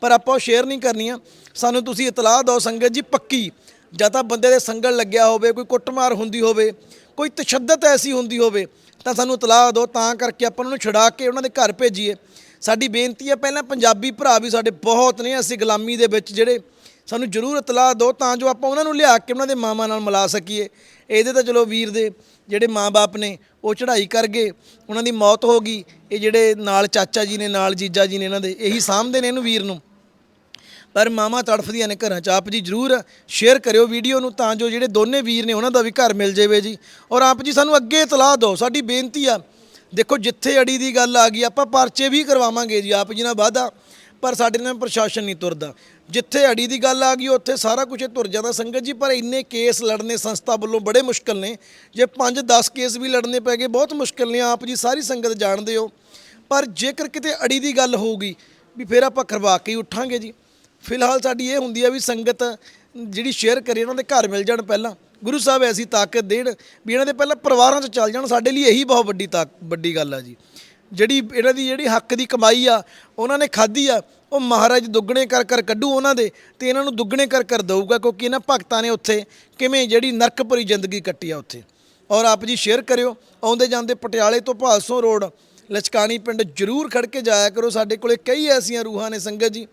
ਪਰ ਆਪਾਂ ਉਹ ਸ਼ੇਅਰ ਨਹੀਂ ਕਰਨੀਆਂ। ਸਾਨੂੰ ਤੁਸੀਂ ਇਤਲਾਹ ਦਿਓ ਸੰਗਤ ਜੀ ਪੱਕੀ। ਜਾਂ ਤਾਂ ਬੰਦੇ ਦੇ ਸੰਗਲ ਲੱਗਿਆ ਹੋਵੇ, ਕੋਈ ਕੁੱਟਮਾਰ ਹੁੰਦੀ ਹੋਵੇ, ਕੋਈ ਤਸ਼ੱਦਦ ਐਸੀ ਹੁੰਦੀ ਹੋਵੇ, ਤਾਂ ਸਾਨੂੰ ਇਤਲਾਹ ਦਿਓ। ਤਾਂ ਕਰਕੇ ਆਪਾਂ ਉਹਨਾਂ ਨੂੰ ਛੁਡਾ ਕੇ ਉਹਨਾਂ ਦੇ ਘਰ ਭੇਜੀਏ। ਸਾਡੀ ਬੇਨਤੀ ਹੈ, ਪਹਿਲਾਂ ਪੰਜਾਬੀ ਭਰਾ ਵੀ ਸਾਡੇ ਬਹੁਤ ਨੇ, ਅਸੀਂ ਗੁਲਾਮੀ ਦੇ ਵਿੱਚ ਜਿਹੜੇ ਸਾਨੂੰ ਜ਼ਰੂਰ ਇਤਲਾਹ ਦਿਓ, ਤਾਂ ਜੋ ਆਪਾਂ ਉਹਨਾਂ ਨੂੰ ਲਿਆ ਕੇ ਉਹਨਾਂ ਦੇ ਮਾਮਾ ਨਾਲ ਮਿਲਾ ਸਕੀਏ। ਇਹਦੇ ਤਾਂ ਚਲੋ ਵੀਰ ਦੇ ਜਿਹੜੇ ਮਾਪੇ ਨੇ, ਉਹ ਚੜ੍ਹਾਈ ਕਰ ਗਏ, ਉਹਨਾਂ ਦੀ ਮੌਤ ਹੋ ਗਈ, ਇਹ ਜਿਹੜੇ ਨਾਲ ਚਾਚਾ ਜੀ ਨੇ, ਨਾਲ ਜੀਜਾ ਜੀ ਨੇ ਇਹਨਾਂ ਦੇ, ਇਹੀ ਸਾਂਭਦੇ ਨੇ ਇਹਨੂੰ ਵੀਰ ਨੂੰ। ਪਰ ਮਾਮਾ ਤੜਫਦੀਆਂ ਨੇ ਘਰਾਂ 'ਚ, ਆਪ ਜੀ ਜਰੂਰ ਸ਼ੇਅਰ ਕਰਿਓ ਵੀਡੀਓ ਨੂੰ, ਤਾਂ ਜੋ ਜਿਹੜੇ ਦੋਨੇ ਵੀਰ ਨੇ, ਉਹਨਾਂ ਦਾ ਵੀ ਘਰ ਮਿਲ ਜਾਵੇ ਜੀ। ਔਰ ਆਪ ਜੀ ਸਾਨੂੰ ਅੱਗੇ ਇਤਲਾਹ ਦਿਓ, ਸਾਡੀ ਬੇਨਤੀ ਆ ਦੇਖੋ, ਜਿੱਥੇ ਅੜੀ ਦੀ ਗੱਲ ਆ ਗਈ, ਆਪਾਂ ਪਰਚੇ ਵੀ ਕਰਵਾਵਾਂਗੇ ਜੀ, ਆਪ ਜੀ ਨਾਲ ਵਾਅਦਾ ਪਰ ਸਾਡੇ ਨਾਲ ਪ੍ਰਸ਼ਾਸਨ ਨਹੀਂ ਤੁਰਦਾ। ਜਿੱਥੇ ਅੜੀ ਦੀ ਗੱਲ ਆ ਗਈ, ਉੱਥੇ ਸਾਰਾ ਕੁਝ ਤੁਰ ਜਾਂਦਾ ਸੰਗਤ ਜੀ, ਪਰ ਇੰਨੇ ਕੇਸ ਲੜਨੇ ਸੰਸਥਾ ਵੱਲੋਂ ਬੜੇ ਮੁਸ਼ਕਲ ਨੇ। ਜੇ 5-10 ਕੇਸ ਵੀ ਲੜਨੇ ਪੈ ਗਏ, ਬਹੁਤ ਮੁਸ਼ਕਲ ਨੇ, ਆਪ ਜੀ ਸਾਰੀ ਸੰਗਤ ਜਾਣਦੇ ਹੋ। ਪਰ ਜੇਕਰ ਕਿਤੇ ਅੜੀ ਦੀ ਗੱਲ ਹੋਊਗੀ, ਵੀ ਫਿਰ ਆਪਾਂ ਕਰਵਾ ਕੇ ਹੀ ਉੱਠਾਂਗੇ ਜੀ। ਫਿਲਹਾਲ ਸਾਡੀ ਇਹ ਹੁੰਦੀ ਆ ਵੀ ਸੰਗਤ ਜਿਹੜੀ ਸ਼ੇਅਰ ਕਰੇ ਉਹਨਾਂ ਦੇ ਘਰ ਮਿਲ ਜਾਣ ਪਹਿਲਾਂ। ਗੁਰੂ ਸਾਹਿਬ ਐਸੀ ਤਾਕਤ ਦੇਣ ਵੀ ਇਹਨਾਂ ਦੇ ਪਹਿਲਾਂ ਪਰਿਵਾਰਾਂ 'ਚ ਚੱਲ ਜਾਣ, ਸਾਡੇ ਲਈ ਇਹੀ ਬਹੁਤ ਵੱਡੀ ਤਾਕ, ਵੱਡੀ ਗੱਲ ਆ ਜੀ। ਜਿਹੜੀ ਇਹਨਾਂ ਦੀ ਜਿਹੜੀ ਹੱਕ ਦੀ ਕਮਾਈ ਆ, ਉਹਨਾਂ ਨੇ ਖਾਧੀ ਆ, ਉਹ ਮਹਾਰਾਜ ਦੁੱਗਣੇ ਕਰ ਕਰ ਕੱਢੂ ਉਹਨਾਂ ਦੇ ਤੇ ਇਹਨਾਂ ਨੂੰ ਦੁੱਗਣੇ ਕਰ ਕਰ ਦਊਗਾ ਕਿਉਂਕਿ ਇਹਨਾਂ ਭਗਤਾਂ ਨੇ ਉੱਥੇ ਕਿਵੇਂ ਜਿਹੜੀ ਨਰਕ ਭਰੀ ਜ਼ਿੰਦਗੀ ਕੱਟੀ ਆ ਉੱਥੇ। ਔਰ ਆਪ ਜੀ ਸ਼ੇਅਰ ਕਰਿਓ, ਆਉਂਦੇ ਜਾਂਦੇ ਪਟਿਆਲੇ ਤੋਂ ਭਾਲਸੋਂ ਰੋਡ, ਲਚਕਾਣੀ ਪਿੰਡ ਜਰੂਰ ਖੜ ਕੇ ਜਾਇਆ ਕਰੋ, ਸਾਡੇ ਕੋਲੇ ਕਈ ਐਸੀਆਂ ਰੂਹਾਂ ਨੇ ਸੰਗਤ ਜੀ।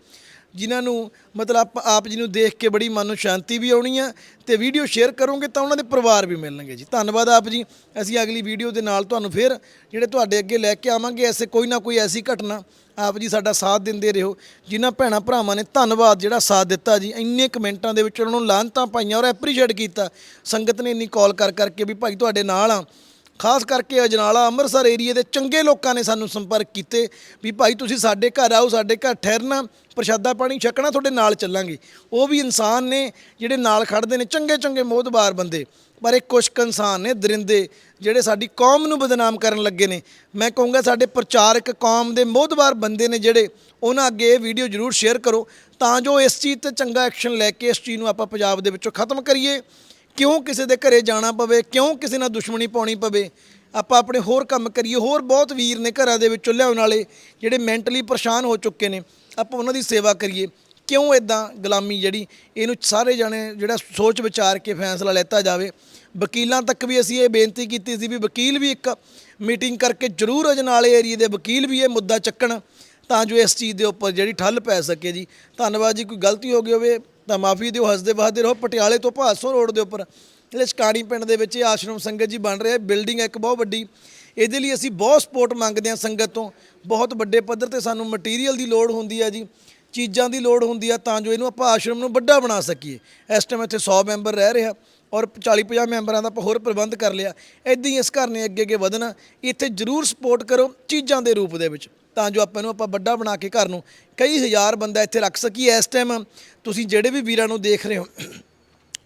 ਜਿਨ੍ਹਾਂ ਨੂੰ ਮਤਲਬ ਆਪ- ਆਪ ਜੀ ਨੂੰ ਦੇਖ ਕੇ ਬੜੀ ਮਨ ਨੂੰ ਸ਼ਾਂਤੀ ਵੀ ਆਉਣੀ ਆ ਤੇ ਵੀਡੀਓ ਸ਼ੇਅਰ ਕਰੋਗੇ ਤਾਂ ਉਹਨਾਂ ਦੇ ਪਰਿਵਾਰ ਵੀ ਮਿਲਣਗੇ ਜੀ। ਧੰਨਵਾਦ ਆਪ ਜੀ। ਅਸੀਂ ਅਗਲੀ ਵੀਡੀਓ ਦੇ ਨਾਲ ਤੁਹਾਨੂੰ ਫਿਰ ਜਿਹੜੇ ਤੁਹਾਡੇ ਅੱਗੇ ਲੈ ਕੇ ਆਵਾਂਗੇ, ਐਸੇ ਕੋਈ ਨਾ ਕੋਈ ਐਸੀ ਘਟਨਾ ਆਪ ਜੀ ਸਾਡਾ ਸਾਥ ਦਿੰਦੇ ਰਹੋ। ਜਿਨ੍ਹਾਂ ਭੈਣਾਂ ਭਰਾਵਾਂ ਨੇ ਧੰਨਵਾਦ ਜਿਹੜਾ ਸਾਥ ਦਿੱਤਾ ਜੀ, ਇੰਨੇ ਕਮੈਂਟਾਂ ਦੇ ਵਿੱਚ ਉਹਨਾਂ ਨੂੰ ਲਾਹਨਤਾਂ ਪਾਈਆਂ ਔਰ ਐਪਰੀਸ਼ੀਏਟ ਕੀਤਾ। ਸੰਗਤ ਨੇ ਇੰਨੀ ਕਾਲ ਕਰ ਕਰਕੇ ਵੀ ਭਾਈ ਤੁਹਾਡੇ ਨਾਲ ਆ। ਖਾਸ ਕਰਕੇ ਅਜਨਾਲਾ ਅੰਮ੍ਰਿਤਸਰ ਏਰੀਏ ਦੇ ਚੰਗੇ ਲੋਕਾਂ ਨੇ ਸਾਨੂੰ ਸੰਪਰਕ ਕੀਤੇ ਵੀ ਭਾਈ ਤੁਸੀਂ ਸਾਡੇ ਘਰ ਆਓ, ਸਾਡੇ ਘਰ ਠਹਿਰਨਾ, ਪ੍ਰਸ਼ਾਦਾ ਪਾਣੀ ਛਕਣਾ, ਤੁਹਾਡੇ ਨਾਲ ਚੱਲਾਂਗੇ। ਉਹ ਵੀ ਇਨਸਾਨ ਨੇ, ਜਿਹੜੇ ਨਾਲ ਖੜਦੇ ਨੇ, ਚੰਗੇ ਚੰਗੇ ਮੋਹਤਬਾਰ ਬੰਦੇ। ਪਰ ਇਹ ਕੁਛ ਕੁ ਇਨਸਾਨ ਨੇ, ਦਰਿੰਦੇ, ਜਿਹੜੇ ਸਾਡੀ ਕੌਮ ਨੂੰ ਬਦਨਾਮ ਕਰਨ ਲੱਗੇ ਨੇ। ਮੈਂ ਕਹੂੰਗਾ ਸਾਡੇ ਪ੍ਰਚਾਰਕ ਕੌਮ ਦੇ ਮੋਹਤਬਾਰ ਬੰਦੇ ਨੇ ਜਿਹੜੇ, ਉਹਨਾਂ ਅੱਗੇ ਇਹ ਵੀਡੀਓ ਜ਼ਰੂਰ ਸ਼ੇਅਰ ਕਰੋ। ਤਾਂ ਜੋ ਇਸ ਚੀਜ਼ ਤੇ ਚੰਗਾ ਐਕਸ਼ਨ ਲੈ ਕੇ ਇਸ ਚੀਜ਼ ਨੂੰ ਆਪਾਂ ਪੰਜਾਬ ਦੇ ਵਿੱਚੋਂ ਖਤਮ ਕਰੀਏ। ਕਿਉਂ ਕਿਸੇ ਦੇ ਘਰੇ ਜਾਣਾ ਪਵੇ, ਕਿਉਂ ਕਿਸੇ ਨਾਲ ਦੁਸ਼ਮਣੀ ਪਾਉਣੀ ਪਵੇ? ਆਪਾਂ ਆਪਣੇ ਹੋਰ ਕੰਮ ਕਰੀਏ, ਹੋਰ ਬਹੁਤ ਵੀਰ ਨੇ ਘਰਾਂ ਦੇ ਵਿੱਚੋਂ ਲਿਆਉਣ ਵਾਲੇ ਜਿਹੜੇ ਮੈਂਟਲੀ ਪਰੇਸ਼ਾਨ ਹੋ ਚੁੱਕੇ ਨੇ, ਆਪਾਂ ਉਹਨਾਂ ਦੀ ਸੇਵਾ ਕਰੀਏ। ਕਿਉਂ ਇਦਾਂ ਗੁਲਾਮੀ ਜਿਹੜੀ, ਇਹਨੂੰ ਸਾਰੇ ਜਾਣੇ ਜਿਹੜਾ ਸੋਚ ਵਿਚਾਰ ਕੇ ਫੈਸਲਾ ਲੈਤਾ ਜਾਵੇ। ਵਕੀਲਾਂ ਤੱਕ ਵੀ ਅਸੀਂ ਇਹ ਬੇਨਤੀ ਕੀਤੀ ਸੀ ਵੀ ਵਕੀਲ ਵੀ ਇੱਕ ਮੀਟਿੰਗ ਕਰਕੇ ਜ਼ਰੂਰ ਅਜਨਾਲੇ ਏਰੀਏ ਦੇ ਵਕੀਲ ਵੀ ਇਹ ਮੁੱਦਾ ਚੱਕਣ, ਤਾਂ ਜੋ ਇਸ ਚੀਜ਼ ਦੇ ਉੱਪਰ ਜਿਹੜੀ ਠੱਲ ਪੈ ਸਕੇ ਜੀ। ਧੰਨਵਾਦ ਜੀ, ਕੋਈ ਗਲਤੀ ਹੋ ਗਈ ਹੋਵੇ ਤਾਂ ਮਾਫੀ ਦਿਓ, ਹੱਸਦੇ ਵਸਦੇ ਰਹੋ। ਪਟਿਆਲੇ ਤੋਂ ਭਾਸੋ ਰੋਡ ਦੇ ਉੱਪਰ, ਜਿਹੜੇ ਸ਼ਕਾਣੀ ਪਿੰਡ ਦੇ ਵਿੱਚ ਇਹ ਆਸ਼ਰਮ ਸੰਗਤ ਜੀ ਬਣ ਰਿਹਾ ਬਿਲਡਿੰਗ ਇੱਕ ਬਹੁਤ ਵੱਡੀ। ਇਹਦੇ ਲਈ ਅਸੀਂ ਬਹੁਤ ਸਪੋਰਟ ਮੰਗਦੇ ਹਾਂ ਸੰਗਤ ਤੋਂ। ਬਹੁਤ ਵੱਡੇ ਪੱਧਰ ਤੇ ਸਾਨੂੰ ਮਟੀਰੀਅਲ ਦੀ ਲੋੜ ਹੁੰਦੀ ਹੈ ਜੀ। ਚੀਜ਼ਾਂ ਦੀ ਲੋੜ ਹੁੰਦੀ ਆ ਤਾਂ ਜੋ ਇਹਨੂੰ ਆਪਾਂ ਆਸ਼ਰਮ ਨੂੰ ਵੱਡਾ ਬਣਾ ਸਕੀਏ। ਇਸ ਟਾਈਮ ਇੱਥੇ 100 ਮੈਂਬਰ ਰਹਿ ਰਿਹਾ ਔਰ 40-50 ਮੈਂਬਰਾਂ ਦਾ ਆਪਾਂ ਹੋਰ ਪ੍ਰਬੰਧ ਕਰ ਲਿਆ। ਇਦਾਂ ਹੀ ਇਸ ਘਰ ਨੇ ਅੱਗੇ ਅੱਗੇ ਵਧਣਾ। ਇੱਥੇ ਜ਼ਰੂਰ ਸਪੋਰਟ ਕਰੋ ਚੀਜ਼ਾਂ ਦੇ ਰੂਪ ਦੇ ਵਿੱਚ। ਤਾਂ ਜੋ ਆਪਾਂ ਨੂੰ, ਆਪਾਂ ਵੱਡਾ ਬਣਾ ਕੇ ਘਰ ਨੂੰ ਕਈ ਹਜ਼ਾਰ ਬੰਦਾ ਇੱਥੇ ਰੱਖ ਸਕੀਏ। ਇਸ ਟਾਈਮ ਤੁਸੀਂ ਜਿਹੜੇ ਵੀ ਵੀਰਾਂ ਨੂੰ ਦੇਖ ਰਹੇ ਹੋ,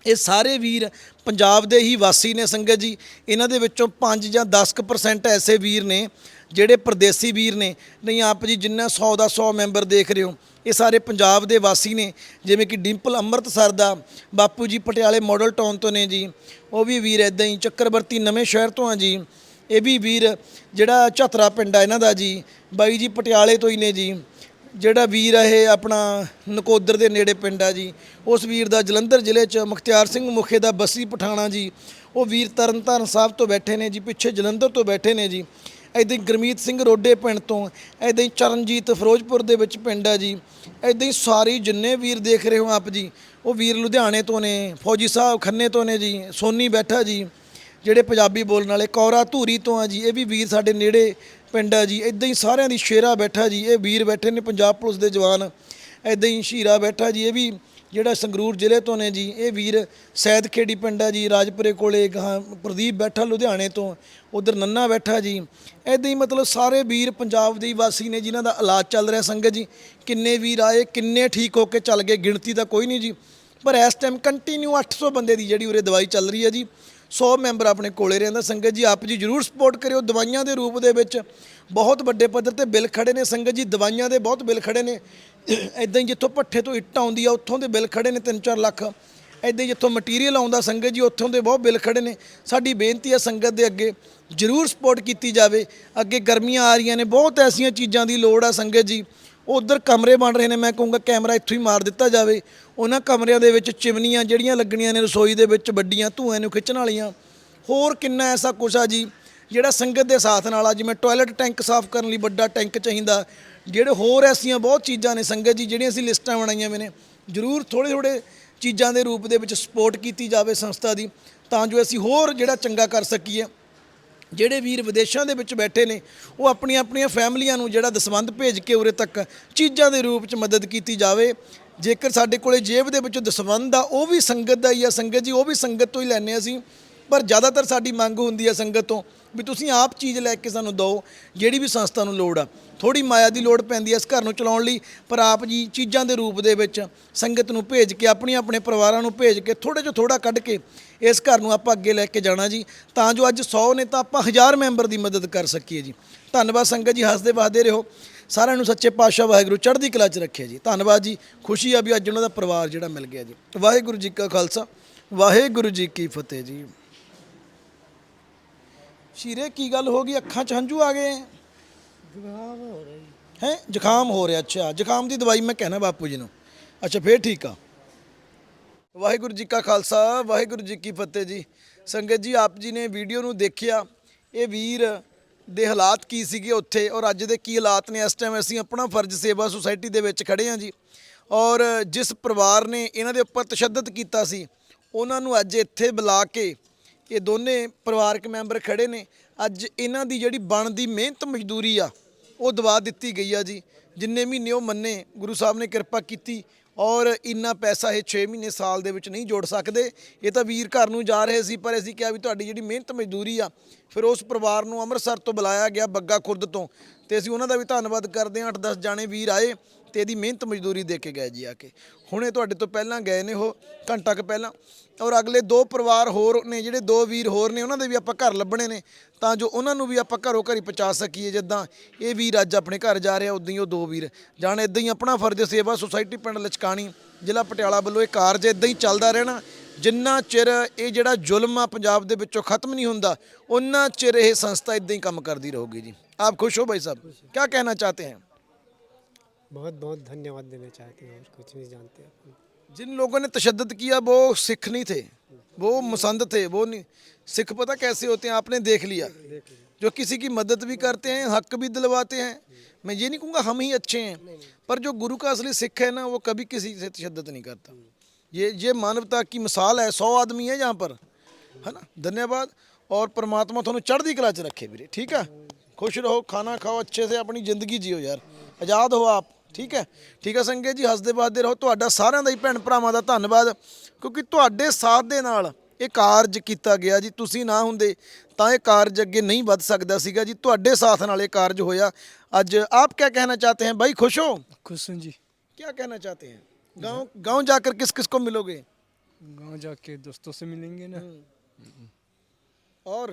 ਇਹ ਸਾਰੇ ਵੀਰ ਪੰਜਾਬ ਦੇ ਹੀ ਵਾਸੀ ਨੇ ਸੰਗਤ ਜੀ। ਇਹਨਾਂ ਦੇ ਵਿੱਚੋਂ 5 ਜਾਂ 10% ਐਸੇ ਵੀਰ ਨੇ, ਜਿਹੜੇ ਪਰਦੇਸੀ ਵੀਰ ਨੇ। ਨਹੀਂ, ਆਪ ਜੀ ਜਿੰਨਾ 100 ਦਾ 100 ਮੈਂਬਰ ਦੇਖ ਰਹੇ ਹੋ, ਇਹ ਸਾਰੇ ਪੰਜਾਬ ਦੇ ਵਾਸੀ ਨੇ। ਜਿਵੇਂ ਕਿ ਡਿੰਪਲ ਅੰਮ੍ਰਿਤਸਰ ਦਾ, ਬਾਪੂ ਜੀ ਪਟਿਆਲੇ ਮਾਡਲ ਟਾਊਨ ਤੋਂ ਨੇ ਜੀ। ਉਹ ਵੀ ਵੀਰ ਇਦਾਂ ਹੀ ਚੱਕਰਵਰਤੀ ਨਵੇਂ ਸ਼ਹਿਰ ਤੋਂ ਆ ਜੀ। ਇਹ ਵੀ ਵੀਰ ਜਿਹੜਾ ਝਤਰਾ ਪਿੰਡ ਆ ਇਹਨਾਂ ਦਾ ਜੀ, ਬਾਈ ਜੀ ਪਟਿਆਲੇ ਤੋਂ ਹੀ ਨੇ ਜੀ। ਜਿਹੜਾ ਵੀਰ ਆ ਇਹ ਆਪਣਾ ਨਕੋਦਰ ਦੇ ਨੇੜੇ ਪਿੰਡ ਆ ਜੀ। ਉਸ ਵੀਰ ਦਾ ਜਲੰਧਰ ਜ਼ਿਲ੍ਹੇ 'ਚ ਮੁਖਤਿਆਰ ਸਿੰਘ ਮੁਖੇ ਦਾ ਬੱਸੀ ਪਠਾਣਾ ਜੀ। ਉਹ ਵੀਰ ਤਰਨਤਾਰਨ ਸਾਹਿਬ ਤੋਂ ਬੈਠੇ ਨੇ ਜੀ, ਪਿੱਛੇ ਜਲੰਧਰ ਤੋਂ ਬੈਠੇ ਨੇ ਜੀ। ਐਦਾਂ ਹੀ ਗੁਰਮੀਤ ਸਿੰਘ ਰੋਡੇ ਪਿੰਡ ਤੋਂ ਐਦਾਂ ਹੀ ਚਰਨਜੀਤ ਫਿਰੋਜ਼ਪੁਰ ਦੇ ਵਿੱਚ ਪਿੰਡ ਆ ਜੀ। ਐਦਾਂ ਹੀ ਸਾਰੇ ਜਿੰਨੇ ਵੀਰ ਦੇਖ ਰਹੇ ਹੋ ਆਪ ਜੀ, ਉਹ ਵੀਰ ਲੁਧਿਆਣੇ ਤੋਂ ਨੇ, ਫੌਜੀ ਸਾਹਿਬ ਖੰਨੇ ਤੋਂ ਨੇ ਜੀ, ਸੋਨੀ ਬੈਠਾ ਜੀ। ਜਿਹੜੇ ਪੰਜਾਬੀ ਬੋਲਣ ਵਾਲੇ, ਕੌਰਾ ਧੂਰੀ ਤੋਂ ਆ ਜੀ, ਇਹ ਵੀ ਵੀਰ ਸਾਡੇ ਨੇੜੇ ਪਿੰਡ ਆ ਜੀ ਇਦਾਂ ਹੀ ਸਾਰਿਆਂ ਦੀ ਸ਼ੇਰਾ ਬੈਠਾ ਜੀ, ਇਹ ਵੀਰ ਬੈਠੇ ਨੇ ਪੰਜਾਬ ਪੁਲਿਸ ਦੇ ਜਵਾਨ ਇਦਾਂ ਹੀ ਸ਼ੀਰਾ ਬੈਠਾ ਜੀ, ਇਹ ਵੀ ਜਿਹੜਾ ਸੰਗਰੂਰ ਜ਼ਿਲ੍ਹੇ ਤੋਂ ਨੇ ਜੀ, ਇਹ ਵੀਰ ਸੈਦ ਖੇੜੀ ਪਿੰਡ ਆ ਜੀ, ਰਾਜਪੁਰੇ ਕੋਲੇ ਗਾਂ ਪ੍ਰਦੀਪ ਬੈਠਾ ਲੁਧਿਆਣੇ ਤੋਂ, ਉਧਰ ਨੰਨਾ ਬੈਠਾ ਜੀ ਇਦਾਂ ਹੀ ਮਤਲਬ ਸਾਰੇ ਵੀਰ ਪੰਜਾਬ ਦੇ ਵਾਸੀ ਨੇ ਜਿਨ੍ਹਾਂ ਦਾ ਇਲਾਜ ਚੱਲ ਰਿਹਾ ਸੰਗਤ ਜੀ, ਕਿੰਨੇ ਵੀਰ ਆਏ, ਕਿੰਨੇ ਠੀਕ ਹੋ ਕੇ ਚੱਲ ਗਏ, ਗਿਣਤੀ ਤਾਂ ਕੋਈ ਨਹੀਂ ਜੀ, ਪਰ ਇਸ ਟਾਈਮ ਕੰਟੀਨਿਊ 800 ਬੰਦੇ ਦੀ ਜਿਹੜੀ ਉਰੇ ਦਵਾਈ ਚੱਲ ਰਹੀ ਹੈ ਜੀ 100 ਮੈਂਬਰ ਆਪਣੇ ਕੋਲੇ ਰਹਿੰਦਾ। ਸੰਗਤ ਜੀ, ਆਪ ਜੀ ਜਰੂਰ ਸਪੋਰਟ ਕਰਿਓ। ਦਵਾਈਆਂ ਦੇ ਰੂਪ ਦੇ ਵਿੱਚ ਬਹੁਤ ਵੱਡੇ ਪੱਧਰ ਤੇ ਬਿੱਲ ਖੜੇ ਨੇ। ਸੰਗਤ ਜੀ, ਦਵਾਈਆਂ ਦੇ ਬਹੁਤ ਬਿੱਲ ਖੜੇ ਨੇ। ਇਦਾਂ ਹੀ ਜਿੱਥੋਂ ਪੱਠੇ ਤੋਂ ਇੱਟ ਆਉਂਦੀ ਆ, ਉੱਥੋਂ ਦੇ ਬਿੱਲ ਖੜੇ ਨੇ 3-4 ਲੱਖ। ਇਦਾਂ ਹੀ ਜਿੱਥੋਂ ਮਟੀਰੀਅਲ ਆਉਂਦਾ, ਸੰਗਤ ਜੀ, ਉੱਥੋਂ ਦੇ ਬਹੁਤ ਬਿੱਲ ਖੜੇ ਨੇ। ਸਾਡੀ ਬੇਨਤੀ ਹੈ ਸੰਗਤ ਦੇ ਅੱਗੇ ਜਰੂਰ ਸਪੋਰਟ ਕੀਤੀ ਜਾਵੇ। ਅੱਗੇ ਗਰਮੀਆਂ ਆ ਰਹੀਆਂ ਨੇ, ਬਹੁਤ ਐਸੀਆਂ ਚੀਜ਼ਾਂ ਦੀ ਲੋੜ ਆ ਸੰਗਤ ਜੀ। ਉਧਰ ਕਮਰੇ ਬਣ ਰਹੇ ਨੇ, ਮੈਂ ਕਹੂੰਗਾ ਕੈਮਰਾ ਇੱਥੋਂ ਹੀ ਮਾਰ ਦਿੱਤਾ ਜਾਵੇ। ਉਹਨਾਂ ਕਮਰਿਆਂ ਦੇ ਵਿੱਚ ਚਿਮਨੀਆਂ ਜਿਹੜੀਆਂ ਲੱਗਣੀਆਂ ਨੇ ਰਸੋਈ ਦੇ ਵਿੱਚ ਵੱਡੀਆਂ, ਧੂਆਂ ਨੂੰ ਖਿੱਚਣ ਵਾਲੀਆਂ। ਹੋਰ ਕਿੰਨਾ ਐਸਾ ਕੁਛ ਆ ਜੀ, ਜਿਹੜਾ ਸੰਗਤ ਦੇ ਸਾਥ ਨਾਲ ਆ, ਜਿਵੇਂ ਟਾਇਲਟ ਟੈਂਕ ਸਾਫ਼ ਕਰਨ ਲਈ ਵੱਡਾ ਟੈਂਕ ਚਾਹੀਦਾ। ਜਿਹੜੇ ਹੋਰ ਐਸੀਆਂ ਬਹੁਤ ਚੀਜ਼ਾਂ ਨੇ ਸੰਗਤ ਜੀ, ਜਿਹੜੀਆਂ ਅਸੀਂ ਲਿਸਟਾਂ ਬਣਾਈਆਂ ਵੇ ਨੇ, ਜ਼ਰੂਰ ਥੋੜੇ ਥੋੜੇ ਚੀਜ਼ਾਂ ਦੇ ਰੂਪ ਦੇ ਵਿੱਚ ਸਪੋਰਟ ਕੀਤੀ ਜਾਵੇ ਸੰਸਥਾ ਦੀ, ਤਾਂ ਜੋ ਅਸੀਂ ਹੋਰ ਜਿਹੜਾ ਚੰਗਾ ਕਰ ਸਕੀਏ। ਜਿਹੜੇ ਵੀਰ ਵਿਦੇਸ਼ਾਂ ਦੇ ਵਿੱਚ ਬੈਠੇ ਨੇ, ਉਹ ਆਪਣੀਆਂ ਆਪਣੀਆਂ ਫੈਮਲੀਆਂ ਨੂੰ ਜਿਹੜਾ ਦਸਵੰਧ ਭੇਜ ਕੇ ਉਰੇ ਤੱਕ ਚੀਜ਼ਾਂ ਦੇ ਰੂਪ 'ਚ ਮਦਦ ਕੀਤੀ ਜਾਵੇ। ਜੇਕਰ ਸਾਡੇ ਕੋਲੇ ਜੇਬ ਦੇ ਵਿੱਚੋਂ ਦਸਵੰਧ ਆ, ਉਹ ਵੀ ਸੰਗਤ ਦਾ ਹੀ ਆ, ਸੰਗਤ ਜੀ, ਉਹ ਵੀ ਸੰਗਤ ਤੋਂ ਹੀ ਲੈਣੇ ਅਸੀਂ। ਪਰ ਜ਼ਿਆਦਾਤਰ ਸਾਡੀ ਮੰਗ ਹੁੰਦੀ ਹੈ ਸੰਗਤ ਤੋਂ ਵੀ ਤੁਸੀਂ ਆਪ ਚੀਜ਼ ਲੈ ਕੇ ਸਾਨੂੰ ਦਿਓ, ਜਿਹੜੀ ਵੀ ਸੰਸਥਾ ਨੂੰ ਲੋੜ ਆ। ਥੋੜੀ ਮਾਇਆ ਦੀ ਲੋੜ ਪੈਂਦੀ ਹੈ ਇਸ ਘਰ ਨੂੰ ਚਲਾਉਣ ਲਈ, ਪਰ ਆਪ ਜੀ ਚੀਜ਼ਾਂ ਦੇ ਰੂਪ ਦੇ ਵਿੱਚ ਸੰਗਤ ਨੂੰ ਭੇਜ ਕੇ ਆਪਣੀ ਆਪਣੇ ਪਰਿਵਾਰਾਂ ਨੂੰ ਭੇਜ ਕੇ ਥੋੜੇ ਜਿਹਾ ਥੋੜਾ ਕੱਢ ਕੇ ਇਸ ਘਰ ਨੂੰ ਆਪਾਂ ਅੱਗੇ ਲੈ ਕੇ ਜਾਣਾ ਜੀ। ਤਾਂ ਜੋ ਅੱਜ 100 ਨੇ ਤਾਂ ਆਪਾਂ 1000 ਮੈਂਬਰ ਦੀ ਮਦਦ ਕਰ ਸਕੀਏ ਜੀ। ਧੰਨਵਾਦ ਸੰਗਤ ਜੀ, ਹੱਸਦੇ ਵਸਦੇ ਰਹੋ। ਸਾਰਿਆਂ ਨੂੰ ਸੱਚੇ ਪਾਤਸ਼ਾਹ ਵਾਹਿਗੁਰੂ ਚੜ੍ਹਦੀ ਕਲਾ 'ਚ ਰੱਖਿਆ ਜੀ। ਧੰਨਵਾਦ ਜੀ, ਖੁਸ਼ੀ ਆ ਵੀ ਅੱਜ ਉਹਨਾਂ ਦਾ ਪਰਿਵਾਰ ਜਿਹੜਾ ਮਿਲ ਗਿਆ ਜੀ। ਵਾਹਿਗੁਰੂ ਜੀ ਕਾ ਖਾਲਸਾ, ਵਾਹਿਗੁਰੂ ਜੀ ਕੀ ਫਤਿਹ ਜੀ। ਸ਼ੀਰੇ ਕੀ ਗੱਲ ਹੋ ਗਈ? ਅੱਖਾਂ 'ਚ ਹੰਝੂ ਆ ਗਏ? ਹੈ ਜ਼ੁਕਾਮ ਹੋ ਰਿਹਾ ਅੱਛਾ। ਜ਼ੁਕਾਮ ਦੀ ਦਵਾਈ ਮੈਂ ਕਹਿਣਾ ਬਾਪੂ ਜੀ ਨੂੰ। ਅੱਛਾ ਫੇਰ ਠੀਕ ਆ। ਵਾਹਿਗੁਰੂ ਜੀ ਕਾ ਖਾਲਸਾ ਵਾਹਿਗੁਰੂ ਜੀ ਕੀ ਫਤਿਹ ਜੀ। ਸੰਗਤ ਜੀ ਆਪ ਜੀ ਨੇ ਵੀਡੀਓ ਨੂੰ ਦੇਖਿਆ। ਇਹ ਵੀਰ ਦੇ ਹਾਲਾਤ ਕੀ ਸੀਗੇ ਉੱਥੇ? ਔਰ ਅੱਜ ਦੇ ਕੀ ਹਾਲਾਤ ਨੇ? ਇਸ ਟਾਈਮ ਅਸੀਂ ਆਪਣਾ ਫਰਜ਼ ਸੇਵਾ ਸੁਸਾਇਟੀ ਦੇ ਵਿੱਚ ਖੜੇ ਹਾਂ ਜੀ। ਔਰ ਜਿਸ ਪਰਿਵਾਰ ਨੇ ਇਹਨਾਂ ਦੇ ਉੱਪਰ ਤਸ਼ੱਦਦ ਕੀਤਾ ਸੀ ਉਹਨਾਂ ਨੂੰ ਅੱਜ ਇੱਥੇ ਬੁਲਾ ਕੇ ਇਹ ਦੋਨੇ ਪਰਿਵਾਰਕ ਮੈਂਬਰ ਖੜੇ ਨੇ। ਅੱਜ ਇਹਨਾਂ ਦੀ ਜਿਹੜੀ ਬਣਦੀ ਮਿਹਨਤ ਮਜ਼ਦੂਰੀ ਆ, ਉਹ ਦਵਾ ਦਿੱਤੀ ਗਈ ਆ ਜੀ। ਜਿੰਨੇ ਮਹੀਨੇ ਉਹ ਮੰਨੇ, ਗੁਰੂ ਸਾਹਿਬ ਨੇ ਕਿਰਪਾ ਕੀਤੀ ਔਰ ਇੰਨਾ ਪੈਸਾ ਇਹ 6 ਮਹੀਨੇ ਸਾਲ ਦੇ ਵਿੱਚ ਨਹੀਂ ਜੋੜ ਸਕਦੇ। ਇਹ ਤਾਂ ਵੀਰ ਘਰ ਨੂੰ ਜਾ ਰਹੇ ਸੀ, ਪਰ ਅਸੀਂ ਕਿਹਾ ਵੀ ਤੁਹਾਡੀ ਜਿਹੜੀ ਮਿਹਨਤ ਮਜ਼ਦੂਰੀ ਆ, ਫਿਰ ਉਸ ਪਰਿਵਾਰ ਨੂੰ ਅੰਮ੍ਰਿਤਸਰ ਤੋਂ ਬੁਲਾਇਆ ਗਿਆ ਬੱਗਾ ਖੁਰਦ ਤੋਂ। ਤੇ ਅਸੀਂ ਉਹਨਾਂ ਦਾ ਵੀ ਧੰਨਵਾਦ ਕਰਦੇ ਹਾਂ। 8-10 ਜਾਣੇ ਵੀਰ ਆਏ। ਤੇ ਇਹਦੀ ਮਿਹਨਤ ਮਜ਼ਦੂਰੀ ਦੇ ਕੇ ਗਏ ਜੀ ਆ ਕੇ। ਹੁਣੇ ਤੁਹਾਡੇ ਤੋਂ ਪਹਿਲਾਂ ਗਏ ਨੇ ਉਹ, ਘੰਟਾ ਕੁ ਪਹਿਲਾਂ। ਔਰ ਅਗਲੇ ਦੋ ਪਰਿਵਾਰ ਹੋਰ ਨੇ, ਜਿਹੜੇ ਦੋ ਵੀਰ ਹੋਰ ਨੇ, ਉਹਨਾਂ ਦੇ ਵੀ ਆਪਾਂ ਘਰ ਲੱਭਣੇ ਨੇ। ਤਾਂ ਜੋ ਉਹਨਾਂ ਨੂੰ ਵੀ ਆਪਾਂ ਘਰੋਂ ਘਰੀ ਪਹੁੰਚਾ ਸਕੀਏ ਜਿੱਦਾਂ ਇਹ ਵੀਰ ਅੱਜ ਆਪਣੇ ਘਰ ਜਾ ਰਿਹਾ, ਉਦਾਂ ਹੀ ਉਹ ਦੋ ਵੀਰ। ਜਾਣ ਇਦਾਂ ਹੀ ਆਪਣਾ ਫਰਜ਼ ਸੇਵਾ ਸੁਸਾਇਟੀ ਪਿੰਡ ਲਚਕਾਣੀ, ਜ਼ਿਲ੍ਹਾ ਪਟਿਆਲਾ ਵੱਲੋਂ ਇਹ ਕਾਰਜ ਇਦਾਂ ਹੀ ਚੱਲਦਾ ਰਹਿਣਾ। ਜਿੰਨਾ ਚਿਰ ਇਹ ਜਿਹੜਾ ਜ਼ੁਲਮ ਆ ਪੰਜਾਬ ਦੇ ਵਿੱਚੋਂ ਖਤਮ ਨਹੀਂ ਹੁੰਦਾ ਉਹਨਾਂ ਚਿਰ ਇਹ ਸੰਸਥਾ ਇਦਾਂ ਹੀ ਕੰਮ ਕਰਦੀ ਰਹੂਗੀ ਜੀ। ਆਪ ਖੁਸ਼ ਹੋ ਭਾਈ ਸਾਹਿਬ? ਕੀ ਕਹਿਣਾ ਚਾਹਤੇ हैं बहुत बहुत धन्यवाद देना चाहते हैं और कुछ नहीं जानते अपन जिन लोगों ने तशद्दद किया वो सिख नहीं थे वो मुसंद थे वो नहीं सिख पता कैसे होते हैं आपने देख लिया जो किसी की मदद भी करते हैं हक भी दिलवाते हैं मैं ये नहीं कहूँगा हम ही अच्छे हैं पर जो गुरु का असली सिख है ना वो कभी किसी से तशद्दद नहीं करता ये ये मानवता की मिसाल है सौ आदमी है यहाँ पर है ना धन्यवाद और परमात्मा ਤੁਹਾਨੂੰ ਚੜ੍ਹਦੀ ਕਲਾ 'ਚ ਰੱਖੇ ਵੀਰੇ ਠੀਕ ਹੈ ਖੁਸ਼ ਰਹੋ ਖਾਣਾ ਖਾਓ ਅੱਛੇ ਸੇ ਆਪਣੀ ਜ਼ਿੰਦਗੀ ਜੀਓ ਯਾਰ ਆਜ਼ਾਦ ਹੋ ਆਪ ਠੀਕ ਹੈ ਠੀਕ ਹੈ ਸੰਗਤ ਜੀ ਹੱਸਦੇ ਬਾਦਦੇ ਰਹੋ ਤੁਹਾਡਾ ਸਾਰਿਆਂ ਦਾ ਹੀ ਭੈਣ ਭਰਾਵਾਂ ਦਾ ਧੰਨਵਾਦ ਕਿਉਂਕਿ ਤੁਹਾਡੇ ਸਾਥ ਦੇ ਨਾਲ ਇਹ ਕਾਰਜ ਕੀਤਾ ਗਿਆ ਜੀ ਤੁਸੀਂ ਨਾ ਹੁੰਦੇ ਤਾਂ ਇਹ ਕਾਰਜ ਅੱਗੇ ਨਹੀਂ ਵੱਧ ਸਕਦਾ ਸੀਗਾ ਜੀ ਤੁਹਾਡੇ ਸਾਥ ਨਾਲ ਇਹ ਕਾਰਜ ਹੋਇਆ ਅੱਜ ਆਪ ਕੀ ਕਹਿਣਾ ਚਾਹਤੇ हैं भाई खुश हो खुश हूँ जी क्या कहना चाहते हैं गांव गांव जाकर किस किस को मिलोगे गांव जाके दोस्तों से मिलेंगे ना और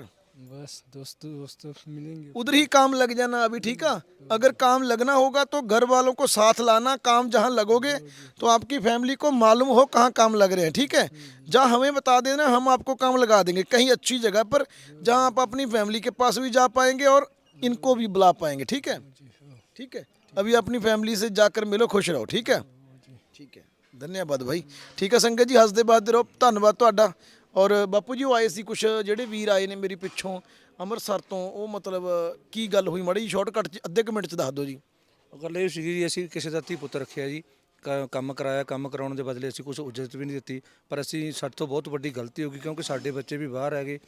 बस दोस्तों दोस्तों से मिलेंगे उधर ही काम लग जाना अभी ठीक है अगर काम लगना होगा तो घर वालों को साथ लाना काम जहाँ लगोगे तो आपकी फैमिली को मालूम हो कहाँ काम लग रहे हैं ठीक है जहाँ हमें बता देना हम आपको काम लगा देंगे कहीं अच्छी जगह पर जहाँ आप अपनी फैमिली के पास भी जा पाएंगे और इनको भी बुला पाएंगे ठीक है ठीक है अभी अपनी फैमिली से जाकर मिलो खुश रहो ठीक है ਠੀਕ ਹੈ ਧੰਨਵਾਦ ਭਾਈ ਠੀਕ ਹੈ ਸੰਗਤ ਜੀ ਹੱਸਦੇ ਬਾਦ ਰਹੋ ਧੰਨਵਾਦ ਤੁਹਾਡਾ ਔਰ ਬਾਪੂ ਜੀ ਉਹ ਆਏ ਸੀ ਕੁਛ ਜਿਹੜੇ ਵੀਰ ਆਏ ਨੇ ਮੇਰੀ ਪਿੱਛੋਂ ਅੰਮ੍ਰਿਤਸਰ ਤੋਂ ਉਹ ਮਤਲਬ ਕੀ ਗੱਲ ਹੋਈ? ਮਾੜੀ ਜੀ ਸ਼ਾਰਟਕਟ ਚ ਅੱਧੇ ਕੁ ਮਿੰਟ ਚ ਦੱਸ ਦਿਓ ਜੀ। ਉਹ ਗੱਲ ਇਹ ਸੀਗੀ ਜੀ ਅਸੀਂ ਕਿਸੇ ਦਾ ਧੀ ਪੁੱਤ ਰੱਖਿਆ ਜੀ। ਕ- ਕੰਮ ਕਰਾਇਆ ਕੰਮ ਕਰਾਉਣ ਦੇ ਬਦਲੇ ਅਸੀਂ ਕੁਝ ਉਜਰਤ ਵੀ ਨਹੀਂ ਦਿੱਤੀ। ਪਰ ਅਸੀਂ ਸਾਡੇ ਤੋਂ ਬਹੁਤ ਵੱਡੀ ਗਲਤੀ ਹੋ ਗਈ ਕਿਉਂਕਿ ਸਾਡੇ ਬੱਚੇ ਵੀ ਬਾਹਰ ਹੈਗੇ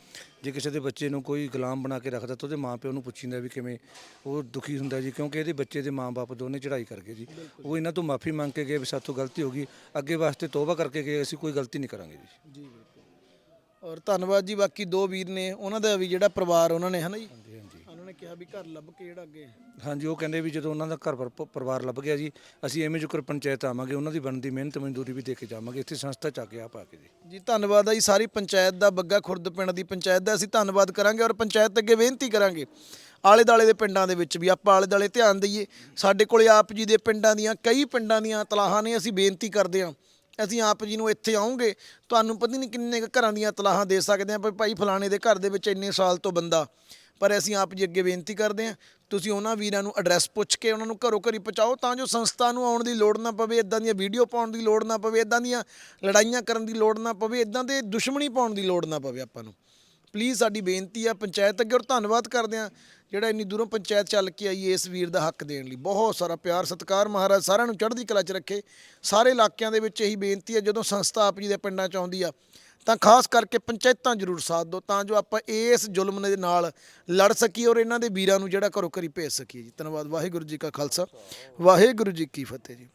ਜੇ ਕਿਸੇ ਦੇ ਬੱਚੇ ਨੂੰ ਕੋਈ ਗੁਲਾਮ ਬਣਾ ਕੇ ਰੱਖਦਾ ਤਾਂ ਉਹਦੇ ਮਾਪਿਓ ਨੂੰ ਪੁੱਛੀਂਦਾ ਵੀ ਕਿਵੇਂ ਉਹ ਦੁਖੀ ਹੁੰਦਾ ਜੀ ਕਿਉਂਕਿ ਇਹਦੇ ਬੱਚੇ ਦੇ ਮਾਪੇ ਦੋਨੇ ਚੜ੍ਹਾਈ ਕਰ ਗਏ ਜੀ। ਉਹ ਇਹਨਾਂ ਤੋਂ ਮਾਫੀ ਮੰਗ ਕੇ ਗਏ ਵੀ ਸਾਥੋਂ ਗਲਤੀ ਹੋ ਗਈ। ਅੱਗੇ ਵਾਸਤੇ ਤੋਬਾ ਕਰਕੇ ਗਏ ਅਸੀਂ ਕੋਈ ਗਲਤੀ ਨਹੀਂ ਕਰਾਂਗੇ ਜੀ। ਔਰ ਧੰਨਵਾਦ ਜੀ ਬਾਕੀ ਦੋ ਵੀਰ ਨੇ ਉਹਨਾਂ ਦਾ ਵੀ ਜਿਹੜਾ ਪਰਿਵਾਰ ਉਹਨਾਂ ਨੇ ਹਨਾ ਜੀ? ਉਹਨਾਂ ਨੇ ਕਿਹਾ ਵੀ ਘਰ ਲੱਭ ਕੇ ਜਿਹੜਾ ਅੱਗੇ। ਹਾਂਜੀ ਉਹ ਕਹਿੰਦੇ ਵੀ ਜਦੋਂ ਉਹਨਾਂ ਦਾ ਘਰ ਪਰ- ਪਰਿਵਾਰ ਲੱਭ ਗਿਆ ਜੀ ਅਸੀਂ ਐਵੇਂ ਜੁਕਰ ਪੰਚਾਇਤ ਆਵਾਂਗੇ ਉਹਨਾਂ ਦੀ ਬਣਦੀ ਮਿਹਨਤ ਮਜ਼ਦੂਰੀ ਵੀ ਦੇ ਕੇ ਜਾਵਾਂਗੇ ਇੱਥੇ ਸੰਸਥਾ ਚ ਆ ਕੇ ਆਪ ਆ ਕੇ ਜੀ। ਜੀ ਧੰਨਵਾਦ ਆ ਜੀ ਸਾਰੀ ਪੰਚਾਇਤ ਦਾ ਬੱਗਾ ਖੁਰਦ ਪਿੰਡ ਦੀ ਪੰਚਾਇਤ ਦਾ ਅਸੀਂ ਧੰਨਵਾਦ ਕਰਾਂਗੇ ਔਰ ਪੰਚਾਇਤ ਅੱਗੇ ਬੇਨਤੀ ਕਰਾਂਗੇ। ਆਲੇ ਦਾਲੇ ਦੇ ਪਿੰਡਾਂ ਦੇ ਵਿੱਚ ਵੀ ਆਪਾਂ ਆਲੇ ਦਾਲੇ ਧਿਆਨ ਦਈਏ। ਸਾਡੇ ਕੋਲੇ ਆਪ ਜੀ ਦੇ ਪਿੰਡਾਂ ਦੀਆਂ ਕਈ ਪਿੰਡਾਂ ਦੀਆਂ ਤਲਾਹਾਂ ਨੇ ਅਸੀਂ ਬੇਨਤੀ ਕਰਦੇ ਹਾਂ। ਅਸੀਂ ਆਪ ਜੀ ਨੂੰ ਇੱਥੇ ਆਉਂਗੇ, ਤੁਹਾਨੂੰ ਪਤਾ ਨਹੀਂ ਕਿੰਨੇ ਕੁ ਘਰਾਂ ਦੀਆਂ ਤਲਾਹਾਂ ਦੇ ਸਕਦੇ ਹਾਂ ਵੀ ਭਾਈ ਫਲਾਣੇ ਦੇ ਘਰ ਦੇ ਵਿੱਚ ਇੰਨੇ ਸਾਲ ਤੋਂ ਬੰਦਾ। ਪਰ ਅਸੀਂ ਆਪ ਜੀ ਅੱਗੇ ਬੇਨਤੀ ਕਰਦੇ ਹਾਂ, ਤੁਸੀਂ ਉਹਨਾਂ ਵੀਰਾਂ ਨੂੰ ਐਡਰੈਸ ਪੁੱਛ ਕੇ ਉਹਨਾਂ ਨੂੰ ਘਰੋਂ ਘਰੀ ਪਹੁੰਚਾਓ ਤਾਂ ਜੋ ਸੰਸਥਾ ਨੂੰ ਆਉਣ ਦੀ ਲੋੜ ਨਾ ਪਵੇ ਇਦਾਂ ਦੀਆਂ ਵੀਡੀਓ ਪਾਉਣ ਦੀ ਲੋੜ ਨਾ ਪਵੇ ਇਦਾਂ ਦੀਆਂ ਲੜਾਈਆਂ ਕਰਨ ਦੀ ਲੋੜ ਨਾ ਪਵੇ ਇਦਾਂ ਦੇ ਦੁਸ਼ਮਣੀ ਪਾਉਣ ਦੀ ਲੋੜ ਨਾ ਪਵੇ ਆਪਾਂ ਨੂੰ। ਪਲੀਜ਼ ਸਾਡੀ ਬੇਨਤੀ ਆ ਪੰਚਾਇਤ ਅੱਗੇ, ਔਰ ਧੰਨਵਾਦ ਕਰਦੇ ਆ ਜਿਹੜਾ ਇੰਨੀ ਦੂਰੋਂ ਪੰਚਾਇਤ ਚੱਲ ਕੇ ਆਈ ਇਸ ਵੀਰ ਦਾ ਹੱਕ ਦੇਣ ਲਈ। ਬਹੁਤ ਸਾਰਾ ਪਿਆਰ, ਸਤਿਕਾਰ ਮਹਾਰਾਜ, ਸਾਰਿਆਂ ਨੂੰ ਚੜ੍ਹਦੀ ਕਲਾ 'ਚ ਰੱਖੇ। ਸਾਰੇ ਇਲਾਕਿਆਂ ਦੇ ਵਿੱਚ ਇਹੀ ਬੇਨਤੀ ਹੈ, ਜਦੋਂ ਸੰਸਥਾ ਆਪ ਜੀ ਦੇ ਪਿੰਡਾਂ 'ਚ ਆਉਂਦੀ ਆ, ਤਾਂ ਖਾਸ ਕਰਕੇ ਪੰਚਾਇਤਾਂ ਜ਼ਰੂਰ ਸਾਥ ਦਿਓ, ਤਾਂ ਜੋ ਆਪਾਂ ਇਸ ਜ਼ੁਲਮ ਦੇ ਨਾਲ ਲੜ ਸਕੀਏ ਔਰ ਇਹਨਾਂ ਦੇ ਵੀਰਾਂ ਨੂੰ ਜਿਹੜਾ ਘਰੋਂ ਘਰੀ ਭੇਜ ਸਕੀਏ ਜੀ। ਧੰਨਵਾਦ, ਵਾਹਿਗੁਰੂ ਜੀ ਕਾ ਖਾਲਸਾ, ਵਾਹਿਗੁਰੂ ਜੀ ਕੀ ਫਤਿਹ ਜੀ।